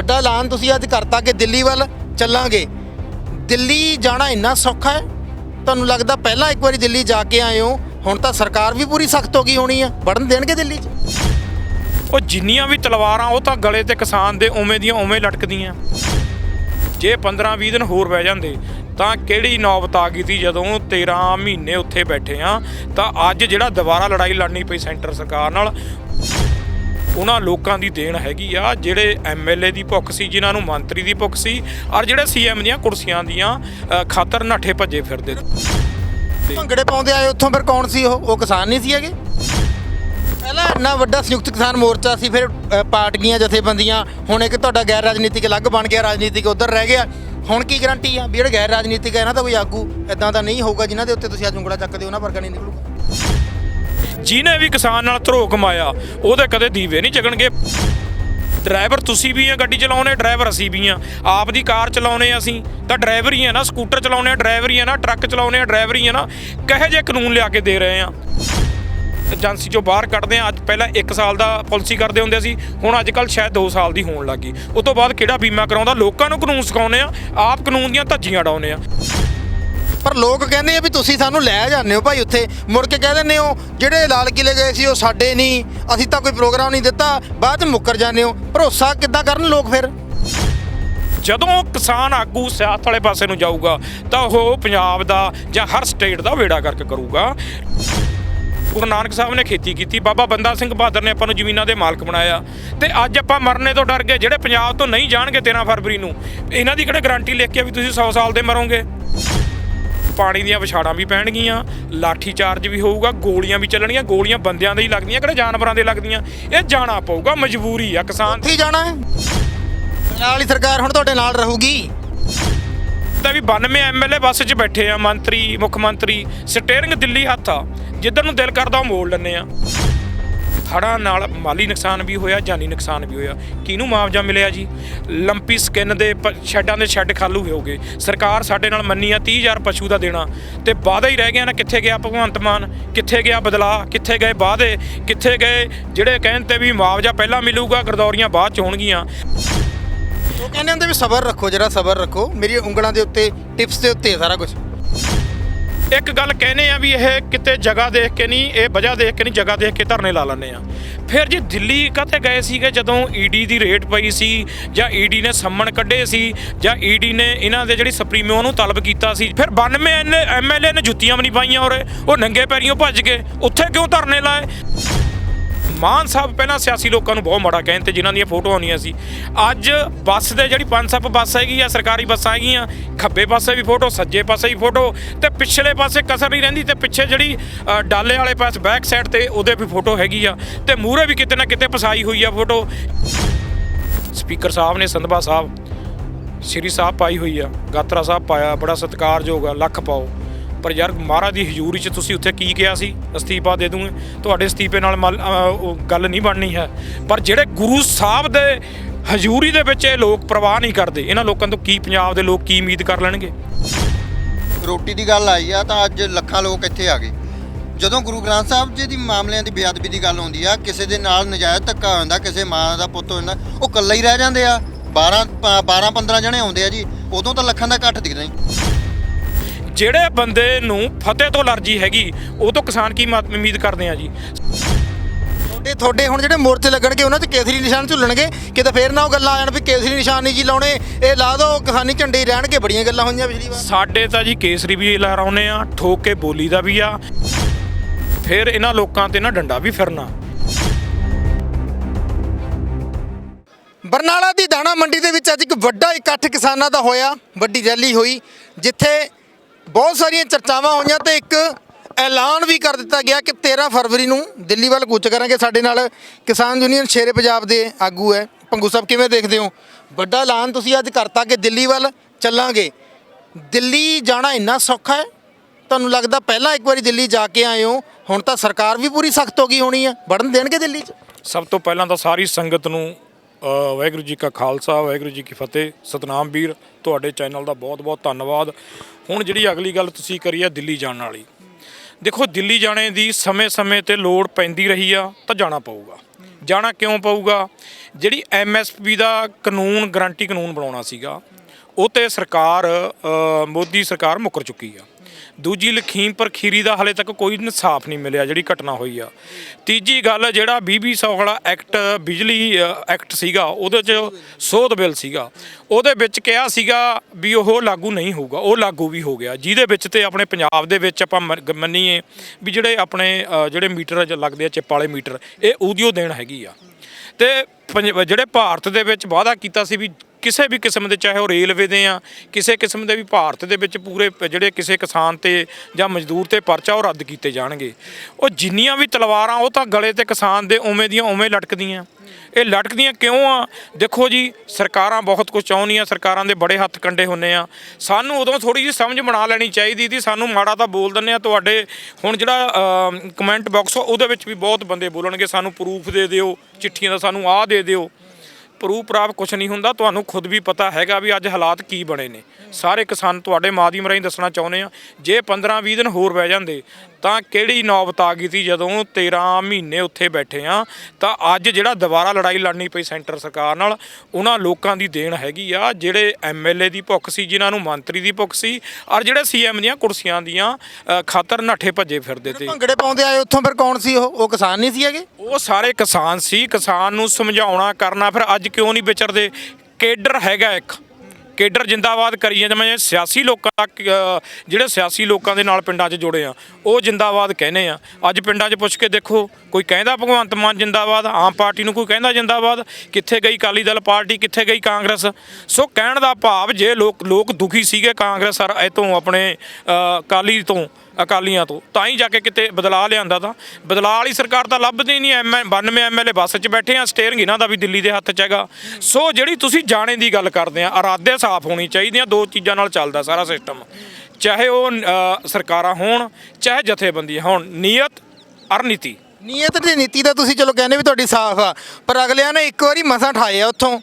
ਵੱਡਾ ਐਲਾਨ ਤੁਸੀਂ ਅੱਜ ਕਰਤਾ ਕਿ ਦਿੱਲੀ ਵੱਲ ਚੱਲਾਂਗੇ। ਦਿੱਲੀ ਜਾਣਾ ਇੰਨਾ ਸੌਖਾ ਹੈ? ਤੁਹਾਨੂੰ ਲੱਗਦਾ ਪਹਿਲਾਂ ਇੱਕ ਵਾਰੀ ਦਿੱਲੀ ਜਾ ਕੇ ਆਏ ਹੋ, ਹੁਣ ਤਾਂ ਸਰਕਾਰ ਵੀ ਪੂਰੀ ਸਖਤ ਹੋ ਗਈ ਹੋਣੀ ਆ। ਵੜਨ ਦੇਣਗੇ ਦਿੱਲੀ 'ਚ? ਉਹ ਜਿੰਨੀਆਂ ਵੀ ਤਲਵਾਰਾਂ, ਉਹ ਤਾਂ ਗਲੇ ਤੇ ਕਿਸਾਨ ਦੇ ਉਵੇਂ ਦੀਆਂ ਉਵੇਂ ਲਟਕਦੀਆਂ। ਜੇ 15 20 ਦਿਨ ਹੋਰ ਬਹਿ ਜਾਂਦੇ, ਤਾਂ ਕਿਹੜੀ ਨੌਬਤ ਆ ਗਈ ਸੀ ਜਦੋਂ 13 ਮਹੀਨੇ ਉੱਥੇ ਬੈਠੇ ਆ? ਤਾਂ ਅੱਜ ਜਿਹੜਾ ਦੁਬਾਰਾ ਲੜਾਈ ਲੜਨੀ ਪਈ ਸੈਂਟਰ ਸਰਕਾਰ ਨਾਲ ਉਹਨਾਂ ਲੋਕਾਂ ਦੀ ਦੇਣ ਹੈਗੀ ਆ ਜਿਹੜੇ ਐਮਐਲਏ ਦੀ ਭੁੱਖ ਸੀ ਜਿਨ੍ਹਾਂ ਨੂੰ ਮੰਤਰੀ ਦੀ ਭੁੱਖ ਸੀ ਔਰ ਜਿਹੜੇ ਸੀਐਮ ਦੀਆਂ ਕੁਰਸੀਆਂ ਦੀਆਂ ਅ, ਖਾਤਰ ਨੱਠੇ ਭੱਜੇ ਫਿਰਦੇ ਭੰਗੜੇ ਪਾਉਂਦੇ ਆਏ ਉੱਥੋਂ ਫਿਰ ਕੌਣ ਸੀ ਉਹ? ਉਹ ਕਿਸਾਨ ਨਹੀਂ ਸੀ ਹੈਗੇ? ਪਹਿਲਾਂ ਇੰਨਾ ਵੱਡਾ ਸੰਯੁਕਤ ਕਿਸਾਨ ਮੋਰਚਾ ਸੀ ਫਿਰ ਅ, ਪਾਰਟੀਆਂ ਜਥੇਬੰਦੀਆਂ ਹੁਣ ਇੱਕ ਤੁਹਾਡਾ ਗੈਰ ਰਾਜਨੀਤਿਕ ਅਲੱਗ ਬਣ ਗਿਆ ਰਾਜਨੀਤਿਕ ਉਧਰ ਰਹਿ ਗਿਆ। ਹੁਣ ਕੀ ਗਾਰੰਟੀ ਆ ਵੀ ਜਿਹੜੇ ਗੈਰ ਰਾਜਨੀਤਿਕ ਹੈ ਇਹਨਾਂ ਦਾ ਕੋਈ ਆਗੂ ਇਦਾਂ ਦਾ ਨਹੀਂ ਹੋਊਗਾ ਜਿਨ੍ਹਾਂ ਦੇ ਉੱਤੇ ਤੁਸੀਂ ਅੱਜ ਉਂਗਲਾ ਚੱਕਦੇ ਹੋ ਉਹਨਾਂ ਵਰਗਾ ਨਹੀਂ ਨਿਕਲੂਗਾ। ਜਿਹਨੇ ਵੀ ਕਿਸਾਨ ਨਾਲ ਧਰੋ ਕਮਾਇਆ, ਉਹਦੇ ਕਦੇ ਦੀਵੇ ਨਹੀਂ ਜਗਣਗੇ। ਡਰਾਈਵਰ ਤੁਸੀਂ ਵੀ ਆ ਗੱਡੀ ਚਲਾਉਣੇ, ਡਰਾਈਵਰ ਅਸੀਂ ਵੀ ਆ। ਆਪ ਦੀ ਕਾਰ ਚਲਾਉਣੇ ਅਸੀਂ, ਤਾਂ ਡਰਾਈਵਰ ਹੀ ਆ ਨਾ, ਸਕੂਟਰ ਚਲਾਉਣੇ ਆ, ਡਰਾਈਵਰ ਹੀ ਆ ਨਾ, ਟਰੱਕ ਚਲਾਉਣੇ ਆ, ਡਰਾਈਵਰ ਹੀ ਆ ਨਾ, ਕਹੇ ਜੇ ਕਾਨੂੰਨ ਲਿਆ ਕੇ ਦੇ ਰਹੇ ਆ। ਏਜੰਸੀ ਚੋਂ ਬਾਹਰ ਕੱਢਦੇ ਆ, ਅੱਜ ਪਹਿਲਾਂ 1 ਸਾਲ ਦਾ ਪਾਲਿਸੀ ਕਰਦੇ ਹੁੰਦੇ ਸੀ, ਹੁਣ ਅੱਜ ਕੱਲ ਸ਼ਾਇਦ 2 ਸਾਲ ਦੀ ਹੋਣ ਲੱਗੀ ਉਸ ਤੋਂ ਬਾਅਦ ਕਿਹੜਾ ਬੀਮਾ ਕਰਾਉਂਦਾ? ਲੋਕਾਂ ਨੂੰ ਕਾਨੂੰਨ ਸਿਖਾਉਂਦੇ ਆ, ਆਪ ਕਾਨੂੰਨ ਦੀਆਂ ਧੱਜੀਆਂ ਡਾਉਂਦੇ ਆ। ਪਰ ਲੋਕ ਕਹਿੰਦੇ ਆ ਵੀ ਤੁਸੀਂ ਸਾਨੂੰ ਲੈ ਜਾਂਦੇ ਹੋ ਭਾਈ ਉੱਥੇ। ਮੁੜ ਕੇ ਕਹਿ ਦਿੰਦੇ ਹੋ, ਜਿਹੜੇ ਲਾਲ ਕਿਲੇ ਗਏ ਸੀ ਉਹ ਸਾਡੇ ਨਹੀਂ। ਅਸੀਂ ਤਾਂ ਕੋਈ ਪ੍ਰੋਗਰਾਮ ਨਹੀਂ ਦਿੱਤਾ, ਬਾਅਦ ਚ ਮੁੱਕਰ ਜਾਂਦੇ ਹੋ। ਭਰੋਸਾ ਕਿੱਦਾਂ ਕਰਨ ਲੋਕ ਫਿਰ? ਜਦੋਂ ਕਿਸਾਨ ਆਗੂ ਸਿਆਸਤ ਵਾਲੇ ਪਾਸੇ ਨੂੰ ਜਾਊਗਾ, ਤਾਂ ਉਹ ਪੰਜਾਬ ਦਾ ਜਾਂ ਹਰ ਸਟੇਟ ਦਾ ਵੇੜਾ ਕਰਕੇ ਕਰੂਗਾ। ਗੁਰੂ ਨਾਨਕ ਸਾਹਿਬ ਨੇ ਖੇਤੀ ਕੀਤੀ, ਬਾਬਾ ਬੰਦਾ ਸਿੰਘ ਬਹਾਦਰ ਨੇ ਆਪਾਂ ਨੂੰ ਜ਼ਮੀਨਾਂ ਦੇ ਮਾਲਕ ਬਣਾਇਆ। ਤੇ ਅੱਜ ਆਪਾਂ ਮਰਨੇ ਤੋਂ ਡਰ ਗਏ, ਜਿਹੜੇ ਪੰਜਾਬ ਤੋਂ ਨਹੀਂ ਜਾਣਗੇ 13 ਫਰਵਰੀ ਨੂੰ, ਇਹਨਾਂ ਦੀ ਕਿਹੜੇ ਗਾਰੰਟੀ ਲਿਖ ਕੇ ਵੀ ਤੁਸੀਂ 100 ਸਾਲ ਦੇ ਮਰੋਗੇ? ਪਾਣੀ ਦੀਆਂ ਵਿਛਾੜਾਂ ਵੀ ਪੈਣਗੀਆਂ ਲਾਠੀ ਚਾਰਜ ਵੀ ਹੋਊਗਾ ਗੋਲੀਆਂ ਵੀ ਚੱਲਣਗੀਆਂ ਗੋਲੀਆਂ ਬੰਦਿਆਂ ਦੇ ਹੀ ਲੱਗਦੀਆਂ ਕਿਹੜੇ ਜਾਨਵਰਾਂ ਦੇ ਲੱਗਦੀਆਂ ਇਹ ਜਾਣਾ ਪਊਗਾ ਮਜਬੂਰੀ ਆ ਕਿਸਾਨ ਉੱਥੇ ਹੀ ਜਾਣਾ ਹੈ। ਨਾਲ ਸਰਕਾਰ ਹੁਣ ਤੁਹਾਡੇ ਨਾਲ ਰਹੂਗੀ। ਤਾਂ ਵੀ 92 ਐਮਐਲਏ ਬੱਸ 'ਚ ਬੈਠੇ ਆ ਮੰਤਰੀ ਮੁੱਖ ਮੰਤਰੀ ਸਟੀਅਰਿੰਗ ਦਿੱਲੀ ਹੱਥ ਆ ਜਿੱਧਰ ਨੂੰ ਦਿਲ ਕਰਦਾ ਉਹ ਮੋੜ ਲੈਂਦੇ ਆ। ਹੜ੍ਹਾਂ ਨਾਲ ਮਾਲੀ ਨੁਕਸਾਨ ਵੀ ਹੋਇਆ, ਜਾਨੀ ਨੁਕਸਾਨ ਵੀ ਹੋਇਆ। ਕਿਹਨੂੰ ਮੁਆਵਜ਼ਾ ਮਿਲਿਆ ਜੀ? ਲੰਪੀ ਸਕਿਨ ਦੇ ਪ- ਸ਼ੈੱਡਾਂ ਦੇ ਸ਼ੈੱਡ ਖਾਲੂ ਹੋ ਗਏ। ਸਰਕਾਰ ਸਾਡੇ ਨਾਲ ਮੰਨੀ ਆ 30000 ਪਸ਼ੂ ਦਾ ਦੇਣਾ। ਤੇ ਵਾਅਦਾ ਹੀ ਰਹਿ ਗਿਆ ਨਾ, ਕਿੱਥੇ ਗਿਆ ਭਗਵੰਤ ਮਾਨ, ਕਿੱਥੇ ਗਿਆ ਬਦਲਾ ਕਿੱਥੇ ਗਏ ਵਾਅਦੇ, ਕਿੱਥੇ ਗਏ ਜਿਹੜੇ ਕਹਿਣ 'ਤੇ ਵੀ ਮੁਆਵਜ਼ਾ ਪਹਿਲਾਂ ਮਿਲੂਗਾ, ਗਰਦੌਰੀਆਂ ਬਾਅਦ ਚ ਹੋਣਗੀਆਂ। ਉਹ ਕਹਿੰਦੇ ਹੁੰਦੇ ਵੀ ਸਬਰ ਰੱਖੋ, ਜਰਾ ਸਬਰ ਰੱਖੋ। ਮੇਰੀ ਉਂਗਲਾਂ ਦੇ ਉੱਤੇ, ਟਿਪਸ ਦੇ ਉੱਤੇ ਸਾਰਾ ਕੁਝ ਇੱਕ ਗੱਲ ਕਹਿੰਦੇ ਆ ਵੀ ਇਹ ਕਿਤੇ ਜਗ੍ਹਾ ਦੇਖ ਕੇ ਨਹੀਂ, ਇਹ ਵਜ੍ਹਾ ਦੇਖ ਕੇ ਨਹੀਂ, ਜਗ੍ਹਾ ਦੇਖ ਕੇ ਧਰਨੇ ਲਾ ਲੈਂਦੇ ਆ। ਫਿਰ ਜੀ ਦਿੱਲੀ ਕਾਤੇ ਗਏ ਸੀਗੇ ਜਦੋਂ ਈਡੀ ਦੀ ਰੇਟ ਪਈ ਸੀ ਜਾਂ ਈਡੀ ਨੇ ਸੰਮਣ ਕੱਢੇ ਸੀ ਜਾਂ ਈਡੀ ਨੇ ਇਹਨਾਂ ਦੇ ਜਿਹੜੀ ਸੁਪਰੀਮੋ ਨੂੰ ਤਲਬ ਕੀਤਾ ਸੀ। ਫਿਰ 92 ਐਮਐਲਏ ਨੇ ਜੁੱਤੀਆਂ ਵੀ ਨਹੀਂ ਪਾਈਆਂ ਔਰ ਉਹ ਨੰਗੇ ਪੈਰੀਓ ਭੱਜ ਗਏ। ਉੱਥੇ ਕਿਉਂ ਧਰਨੇ ਲਾਏ? ਮਾਨ ਸਾਹਿਬ ਪਹਿਲਾਂ ਸਿਆਸੀ ਲੋਕਾਂ ਨੂੰ ਬਹੁਤ ਮਾੜਾ ਕਹਿੰਦੇ ਜਿਨ੍ਹਾਂ ਦੀਆਂ ਫੋਟੋਆਂ ਆਉਂਦੀਆਂ ਸੀ। ਅੱਜ ਬੱਸ ਦੇ ਜਿਹੜੀ ਪੰਜ ਸੱਤ ਬੱਸ ਹੈਗੀ ਆ, ਸਰਕਾਰੀ ਬੱਸਾਂ ਹੈਗੀਆਂ, ਖੱਬੇ ਪਾਸੇ ਵੀ ਫੋਟੋ, ਸੱਜੇ ਪਾਸੇ ਵੀ ਫੋਟੋ ਤੇ ਪਿਛਲੇ ਪਾਸੇ ਕਸਰ ਨਹੀਂ ਰਹਿੰਦੀ ਤੇ ਪਿੱਛੇ ਜਿਹੜੀ ਡਾਲੇ ਵਾਲੇ ਪਾਸੇ ਬੈਕ ਸਾਈਡ ਤੇ ਉਹਦੇ ਵੀ ਫੋਟੋ ਹੈਗੀ ਆ ਤੇ ਮੂਹਰੇ ਵੀ ਕਿਤੇ ਨਾ ਕਿਤੇ ਫਸਾਈ ਹੋਈ ਆ ਫੋਟੋ। ਸਪੀਕਰ ਸਾਹਿਬ ਨੇ ਸੰਧਵਾ ਸਾਹਿਬ, ਸ਼੍ਰੀ ਸਾਹਿਬ ਪਾਈ ਹੋਈ ਆ, ਗਾਤਰਾ ਸਾਹਿਬ ਪਾਇਆ, ਬੜਾ ਸਤਿਕਾਰਯੋਗ ਆ, ਲੱਖ ਪਾਓ। ਪਰ ਯਾਰ ਮਹਾਰਾਜ ਦੀ ਹਜ਼ੂਰੀ 'ਚ ਤੁਸੀਂ ਉੱਥੇ ਕੀ ਕਿਹਾ ਸੀ? ਅਸਤੀਫਾ ਦੇ ਦੂੰਗੇ। ਤੁਹਾਡੇ ਅਸਤੀਫੇ ਨਾਲ ਮਲ- ਗੱਲ ਨਹੀਂ ਬਣਨੀ ਹੈ। ਪਰ ਜਿਹੜੇ ਗੁਰੂ ਸਾਹਿਬ ਦੇ ਹਜ਼ੂਰੀ ਦੇ ਵਿੱਚ ਇਹ ਲੋਕ ਪ੍ਰਵਾਹ ਨਹੀਂ ਕਰਦੇ, ਇਹਨਾਂ ਲੋਕਾਂ ਤੋਂ ਕੀ ਪੰਜਾਬ ਦੇ ਲੋਕ ਕੀ ਉਮੀਦ ਕਰ ਲੈਣਗੇ? ਰੋਟੀ ਦੀ ਗੱਲ ਆਈ ਆ ਤਾਂ ਅੱਜ ਲੱਖਾਂ ਲੋਕ ਇੱਥੇ ਆ ਗਏ। ਜਦੋਂ ਗੁਰੂ ਗ੍ਰੰਥ ਸਾਹਿਬ ਜੀ ਦੀ ਮਾਮਲਿਆਂ ਦੀ ਬੇਅਦਬੀ ਦੀ ਗੱਲ ਆਉਂਦੀ ਆ, ਕਿਸੇ ਦੇ ਨਾਲ ਨਜਾਇਜ਼ ਧੱਕਾ ਹੁੰਦਾ, ਕਿਸੇ ਮਾਂ ਦਾ ਪੁੱਤ ਹੋ ਜਾਂਦਾ ਉਹ ਇਕੱਲਾ ਹੀ ਰਹਿ ਜਾਂਦੇ ਆ। 12 12 15 ਜਣੇ ਆਉਂਦੇ ਆ ਜੀ, ਉਦੋਂ ਤਾਂ ਲੱਖਾਂ ਦਾ ਘੱਟ ਦਿਖਦਾ ਜੀ ਜਿਹੜੇ ਬੰਦੇ ਨੂੰ ਫਤਿਹ ਤੋਂ ਅਲਰਜੀ ਹੈਗੀ ਉਹ ਤੋਂ ਕਿਸਾਨ ਕੀ ਮਾ- ਉਮੀਦ ਕਰਦੇ ਆ ਜੀ? ਤੁਹਾਡੇ ਤੁਹਾਡੇ ਹੁਣ ਜਿਹੜੇ ਮੋਰਚੇ ਲੱਗਣਗੇ ਉਹਨਾਂ 'ਚ ਕੇਸਰੀ ਨਿਸ਼ਾਨ ਝੁੱਲਣਗੇ? ਕਿਤੇ ਫੇਰ ਨਾ ਉਹ ਗੱਲਾਂ ਆ ਜਾਣ ਵੀ ਕੇਸਰੀ ਨਿਸ਼ਾਨ ਨਹੀਂ ਜੀ ਲਾਉਣੇ। ਇਹ ਲਾ ਦਿਓ ਕਿਸਾਨੀ ਝੰਡੇ ਹੀ ਰਹਿਣਗੇ ਬੜੀਆਂ ਗੱਲਾਂ ਹੋਈਆਂ ਪਿਛਲੀ ਵਾਰ। ਸਾਡੇ ਤਾਂ ਜੀ ਕੇਸਰੀ ਵੀ ਲਹਿਰਾਉਨੇ ਆ ਠੋਕ ਕੇ ਬੋਲੀ ਦਾ ਵੀ ਆ। ਫਿਰ ਇਹਨਾਂ ਲੋਕਾਂ ਤੇ ਨਾ ਡੰਡਾ ਵੀ ਫਿਰਨਾ। ਬਰਨਾਲਾ ਦੀ ਦਾਣਾ ਮੰਡੀ ਦੇ ਵਿੱਚ ਅੱਜ ਇੱਕ ਵੱਡਾ ਇਕੱਠ ਕਿਸਾਨਾਂ ਦਾ ਹੋਇਆ। ਵੱਡੀ ਰੈਲੀ ਹੋਈ ਜਿੱਥੇ ਬਹੁਤ ਸਾਰੀਆਂ ਚਰਚਾਵਾਂ ਹੋਈਆਂ ਤੇ ਇੱਕ ਐਲਾਨ ਵੀ ਕਰ ਦਿੱਤਾ ਗਿਆ ਕਿ 13 ਫਰਵਰੀ ਨੂੰ ਦਿੱਲੀ ਵੱਲ ਕੂਚ ਕਰਾਂਗੇ। ਸਾਡੇ ਨਾਲ ਕਿਸਾਨ ਯੂਨੀਅਨ ਸ਼ੇਰੇ ਪੰਜਾਬ ਦੇ ਆਗੂ ਹੈ। ਪੰਗੂ ਸਾਹਿਬ, ਕਿਵੇਂ ਦੇਖਦੇ ਹੋ? ਵੱਡਾ ਐਲਾਨ ਤੁਸੀਂ ਅੱਜ ਕਰਤਾ ਕਿ ਦਿੱਲੀ ਵੱਲ ਚੱਲਾਂਗੇ। ਦਿੱਲੀ ਜਾਣਾ ਇੰਨਾ ਸੌਖਾ ਹੈ? ਤੁਹਾਨੂੰ ਲੱਗਦਾ ਪਹਿਲਾਂ ਇੱਕ ਵਾਰੀ ਦਿੱਲੀ ਜਾ ਕੇ ਆਏ ਹੋ, ਹੁਣ ਤਾਂ ਸਰਕਾਰ ਵੀ ਪੂਰੀ ਸਖਤ ਹੋ ਗਈ ਹੋਣੀ ਹੈ। ਵੜਨ ਦੇਣਗੇ ਦਿੱਲੀ 'ਚ? ਸਭ ਤੋਂ ਪਹਿਲਾਂ ਤਾਂ ਸਾਰੀ ਸੰਗਤ ਨੂੰ ਵਾਹਿਗੁਰੂ ਜੀ ਕਾ ਖਾਲਸਾ, ਵਾਹਿਗੁਰੂ ਜੀ ਕੀ ਫਤਿਹ। ਸਤਨਾਮ ਵੀਰ, ਤੁਹਾਡੇ ਚੈਨਲ ਦਾ ਬਹੁਤ-ਬਹੁਤ ਧੰਨਵਾਦ। ਹੁਣ ਜਿਹੜੀ ਅਗਲੀ ਗੱਲ ਤੁਸੀਂ ਕਰੀ ਆ ਦਿੱਲੀ ਜਾਣ ਵਾਲੀ। ਦੇਖੋ, ਦਿੱਲੀ ਜਾਣੇ ਦੀ ਸਮੇਂ-ਸਮੇਂ ਤੇ ਲੋੜ ਪੈਂਦੀ ਰਹੀ ਆ, ਤਾਂ ਜਾਣਾ ਪਊਗਾ। ਜਾਣਾ ਕਿਉਂ ਪਊਗਾ? ਜਿਹੜੀ ਐਮਐਸਪੀ ਦਾ ਕਾਨੂੰਨ, ਗਰੰਟੀ ਕਾਨੂੰਨ ਬਣਾਉਣਾ ਸੀਗਾ, ਉਹ ਤੇ ਸਰਕਾਰ ਮੋਦੀ ਸਰਕਾਰ ਮੁੱਕਰ ਚੁੱਕੀ ਆ। ਦੂਜੀ ਲਖੀਮਪੁਰ ਖੀਰੀ ਦਾ ਹਲੇ ਤੱਕ ਕੋਈ ਇਨਸਾਫ ਨਹੀਂ ਮਿਲਿਆ, ਜਿਹੜੀ ਘਟਨਾ ਹੋਈ ਆ। ਤੀਜੀ ਗੱਲ, ਜਿਹੜਾ 2020 ਵਾਲਾ ਐਕਟ, ਬਿਜਲੀ ਐਕਟ ਸੀਗਾ, ਉਹਦੇ 'ਚ ਸੋਧ ਬਿੱਲ ਸੀਗਾ। ਉਹਦੇ ਵਿੱਚ ਕਿਹਾ ਸੀਗਾ ਵੀ ਉਹ ਲਾਗੂ ਨਹੀਂ ਹੋਊਗਾ, ਉਹ ਲਾਗੂ ਵੀ ਹੋ ਗਿਆ। ਜਿਹਦੇ ਵਿੱਚ ਤੇ ਆਪਣੇ ਪੰਜਾਬ ਦੇ ਵਿੱਚ ਆਪਾਂ ਮੰਨ- ਮੰਨੀਏ ਵੀ ਜਿਹੜੇ ਆਪਣੇ ਜਿਹੜੇ ਮੀਟਰ ਲੱਗਦੇ ਆ, ਚਿੱਪ ਵਾਲੇ ਮੀਟਰ, ਇਹ ਉਹਦੀਓ ਦੇਣ ਹੈਗੀ ਆ। ਤੇ ਪੰਜ- ਜਿਹੜੇ ਭਾਰਤ ਦੇ ਵਿੱਚ ਵਾਅਦਾ ਕੀਤਾ ਸੀ ਵੀ ਕਿਸੇ ਵੀ ਕਿਸਮ ਦੇ, ਚਾਹੇ ਉਹ ਰੇਲਵੇ ਦੇ ਆ, ਕਿਸੇ ਕਿਸਮ ਦੇ ਵੀ ਭਾਰਤ ਦੇ ਵਿੱਚ ਪੂਰੇ ਜਿਹੜੇ ਕਿਸੇ ਕਿਸਾਨ ਤੇ ਜਾਂ ਮਜ਼ਦੂਰ ਤੇ ਪਰਚਾ ਉਹ ਰੱਦ ਕੀਤੇ ਜਾਣਗੇ। ਉਹ ਜਿੰਨੀਆਂ ਵੀ ਤਲਵਾਰਾਂ ਉਹ ਤਾਂ ਗਲੇ ਤੇ ਕਿਸਾਨ ਦੇ ਉਵੇਂ ਦੀਆਂ ਉਵੇਂ ਲਟਕਦੀਆਂ। ਇਹ ਲਟਕਦੀਆਂ ਕਿਉਂ ਆ? ਦੇਖੋ ਜੀ, ਸਰਕਾਰਾਂ ਬਹੁਤ ਕੁਝ ਚਾਹੁੰਦੀਆਂ, ਸਰਕਾਰਾਂ ਦੇ ਬੜੇ ਹੱਥ ਕੰਡੇ ਹੁੰਨੇ ਆ। ਸਾਨੂੰ ਉਦੋਂ ਥੋੜੀ ਜਿਹੀ ਸਮਝ ਬਣਾ ਲੈਣੀ ਚਾਹੀਦੀ ਸੀ, ਸਾਨੂੰ ਮਾੜਾ ਤਾਂ ਬੋਲ ਦਿੰਨੇ ਆ, ਤੁਹਾਡੇ ਹੁਣ ਜਿਹੜਾ ਕਮੈਂਟ ਬਾਕਸ ਉਹਦੇ ਵਿੱਚ ਵੀ ਬਹੁਤ ਬੰਦੇ ਬੋਲਣਗੇ, ਸਾਨੂੰ ਪ੍ਰੂਫ ਦੇ ਦਿਓ, ਚਿੱਠੀਆਂ ਦਾ ਸਾਨੂੰ ਆਹ ਦੇ ਦਿਓ। ਪ੍ਰੂਫ ਪ੍ਰਾਪ ਕੁਝ ਨਹੀਂ ਹੁੰਦਾ, ਤੁਹਾਨੂੰ ਖੁਦ ਵੀ ਪਤਾ ਹੈਗਾ ਵੀ ਅੱਜ ਹਾਲਾਤ ਕੀ ਬਣੇ ਨੇ। ਸਾਰੇ ਕਿਸਾਨ ਤੁਹਾਡੇ ਮਾਧਿਅਮ ਰਾਹੀਂ ਦੱਸਣਾ ਚਾਹੁੰਦੇ ਆ, ਜੇ 15 20 ਦਿਨ ਹੋਰ ਬਹਿ ਜਾਂਦੇ ਤਾਂ ਕਿਹੜੀ ਨੌਬਤ ਆ ਗਈ ਸੀ ਜਦੋਂ 13 ਮਹੀਨੇ ਉੱਥੇ ਬੈਠੇ ਆ? ਤਾਂ ਅੱਜ ਜਿਹੜਾ ਦੁਬਾਰਾ ਲੜਾਈ ਲੜਨੀ ਪਈ ਸੈਂਟਰ ਸਰਕਾਰ ਨਾਲ ਉਹਨਾਂ ਲੋਕਾਂ ਦੀ ਦੇਣ ਹੈਗੀ ਆ। ਜਿਹੜੇ ਐਮਐਲਏ ਦੀ ਭੁੱਖ ਸੀ ਜਿਨ੍ਹਾਂ ਨੂੰ ਮੰਤਰੀ ਦੀ ਭੁੱਖ ਸੀ ਔਰ ਜਿਹੜੇ ਸੀਐਮ ਦੀਆਂ ਕੁਰਸੀਆਂ ਦੀਆਂ ਖਾਤਰ ਨੱਠੇ ਭੱਜੇ ਫਿਰਦੇ ਤੇ। ਭੰਗੜੇ ਪਾਉਂਦੇ ਆਏ ਉੱਥੋਂ ਫਿਰ ਕੌਣ ਸੀ ਉਹ? ਉਹ ਕਿਸਾਨ ਨਹੀਂ ਸੀ ਹੈਗੇ? ਉਹ ਸਾਰੇ ਕਿਸਾਨ ਸੀ। ਕਿਸਾਨ ਨੂੰ ਸਮਝਾਉਣਾ ਕਰਨਾ ਫਿਰ ਅੱਜ ਕਿਉਂ ਨਹੀਂ ਵਿਚਰਦੇ? ਕੇਡਰ ਹੈਗਾ ਇੱਕ। ਕੇਡਰ ਜਿੰਦਾਬਾਦ ਕਰੀਏ ਜਾਂਦੇ ਮੈਂ ਸਿਆਸੀ ਲੋਕਾਂ ਦਾ ਜਿਹੜੇ ਸਿਆਸੀ ਲੋਕਾਂ ਦੇ ਨਾਲ ਪਿੰਡਾਂ 'ਚ ਜੁੜੇ ਆ ਉਹ ਜਿੰਦਾਬਾਦ ਕਹਿੰਦੇ ਆ। ਅੱਜ ਪਿੰਡਾਂ 'ਚ ਪੁੱਛ ਕੇ ਦੇਖੋ ਕੋਈ ਕਹਿੰਦਾ ਭਗਵੰਤ ਮਾਨ ਜਿੰਦਾਬਾਦ ਆਮ ਪਾਰਟੀ ਨੂੰ ਕੋਈ ਕਹਿੰਦਾ ਜਿੰਦਾਬਾਦ? ਕਿੱਥੇ ਗਈ ਅਕਾਲੀ ਦਲ ਪਾਰਟੀ ਕਿੱਥੇ ਗਈ ਕਾਂਗਰਸ? ਸੋ ਕਹਿਣ ਦਾ ਭਾਵ ਜੇ ਲੋਕ ਲੋਕ ਦੁਖੀ ਸੀਗੇ ਕਾਂਗਰਸ ਔਰ ਇਹ ਤੋਂ ਆਪਣੇ ਅਹ, ਅਕਾਲੀ ਤੋਂ ਅਕਾਲੀਆਂ ਤੋਂ, ਤਾਂ ਹੀ ਜਾ ਕੇ ਕਿਤੇ ਬਦਲਾਅ ਲਿਆਂਦਾ ਤਾਂ। ਬਦਲਾਅ ਵਾਲੀ ਸਰਕਾਰ ਤਾਂ ਲੱਭਦੀ ਨਹੀਂ, ਐਮ 92 ਐਮਐਲਏ ਬੱਸ 'ਚ ਬੈਠੇ ਆ, ਸਟੇਅਰਿੰਗ ਇਹਨਾਂ ਦਾ ਵੀ ਦਿੱਲੀ ਦੇ ਹੱਥ 'ਚ ਹੈਗਾ। ਸੋ ਜਿਹੜੀ ਤੁਸੀਂ ਜਾਣੇ ਦੀ ਗੱਲ ਕਰਦੇ ਆ ਇਰਾਦੇ ਸਾਫ਼ ਹੋਣੀ ਚਾਹੀਦੀਆਂ ਦੋ ਚੀਜ਼ਾਂ ਨਾਲ ਚੱਲਦਾ ਸਾਰਾ ਸਿਸਟਮ। ਚਾਹੇ ਉਹ ਸਰਕਾਰਾਂ ਹੋਣ, ਚਾਹੇ ਜਥੇਬੰਦੀਆਂ ਹੋਣ ਨੀਅਤ, ਅਰ ਨੀਤੀ। ਨੀਅਤ ਤੇ ਨੀਤੀ ਦਾ ਤੁਸੀਂ ਚਲੋ ਕਹਿੰਦੇ ਵੀ ਤੁਹਾਡੀ ਸਾਫ਼ ਆ, ਪਰ ਅਗਲਿਆਂ ਨੇ ਇੱਕ ਵਾਰੀ ਮਸਾਂ ਠਾਏ ਆ ਉੱਥੋਂ।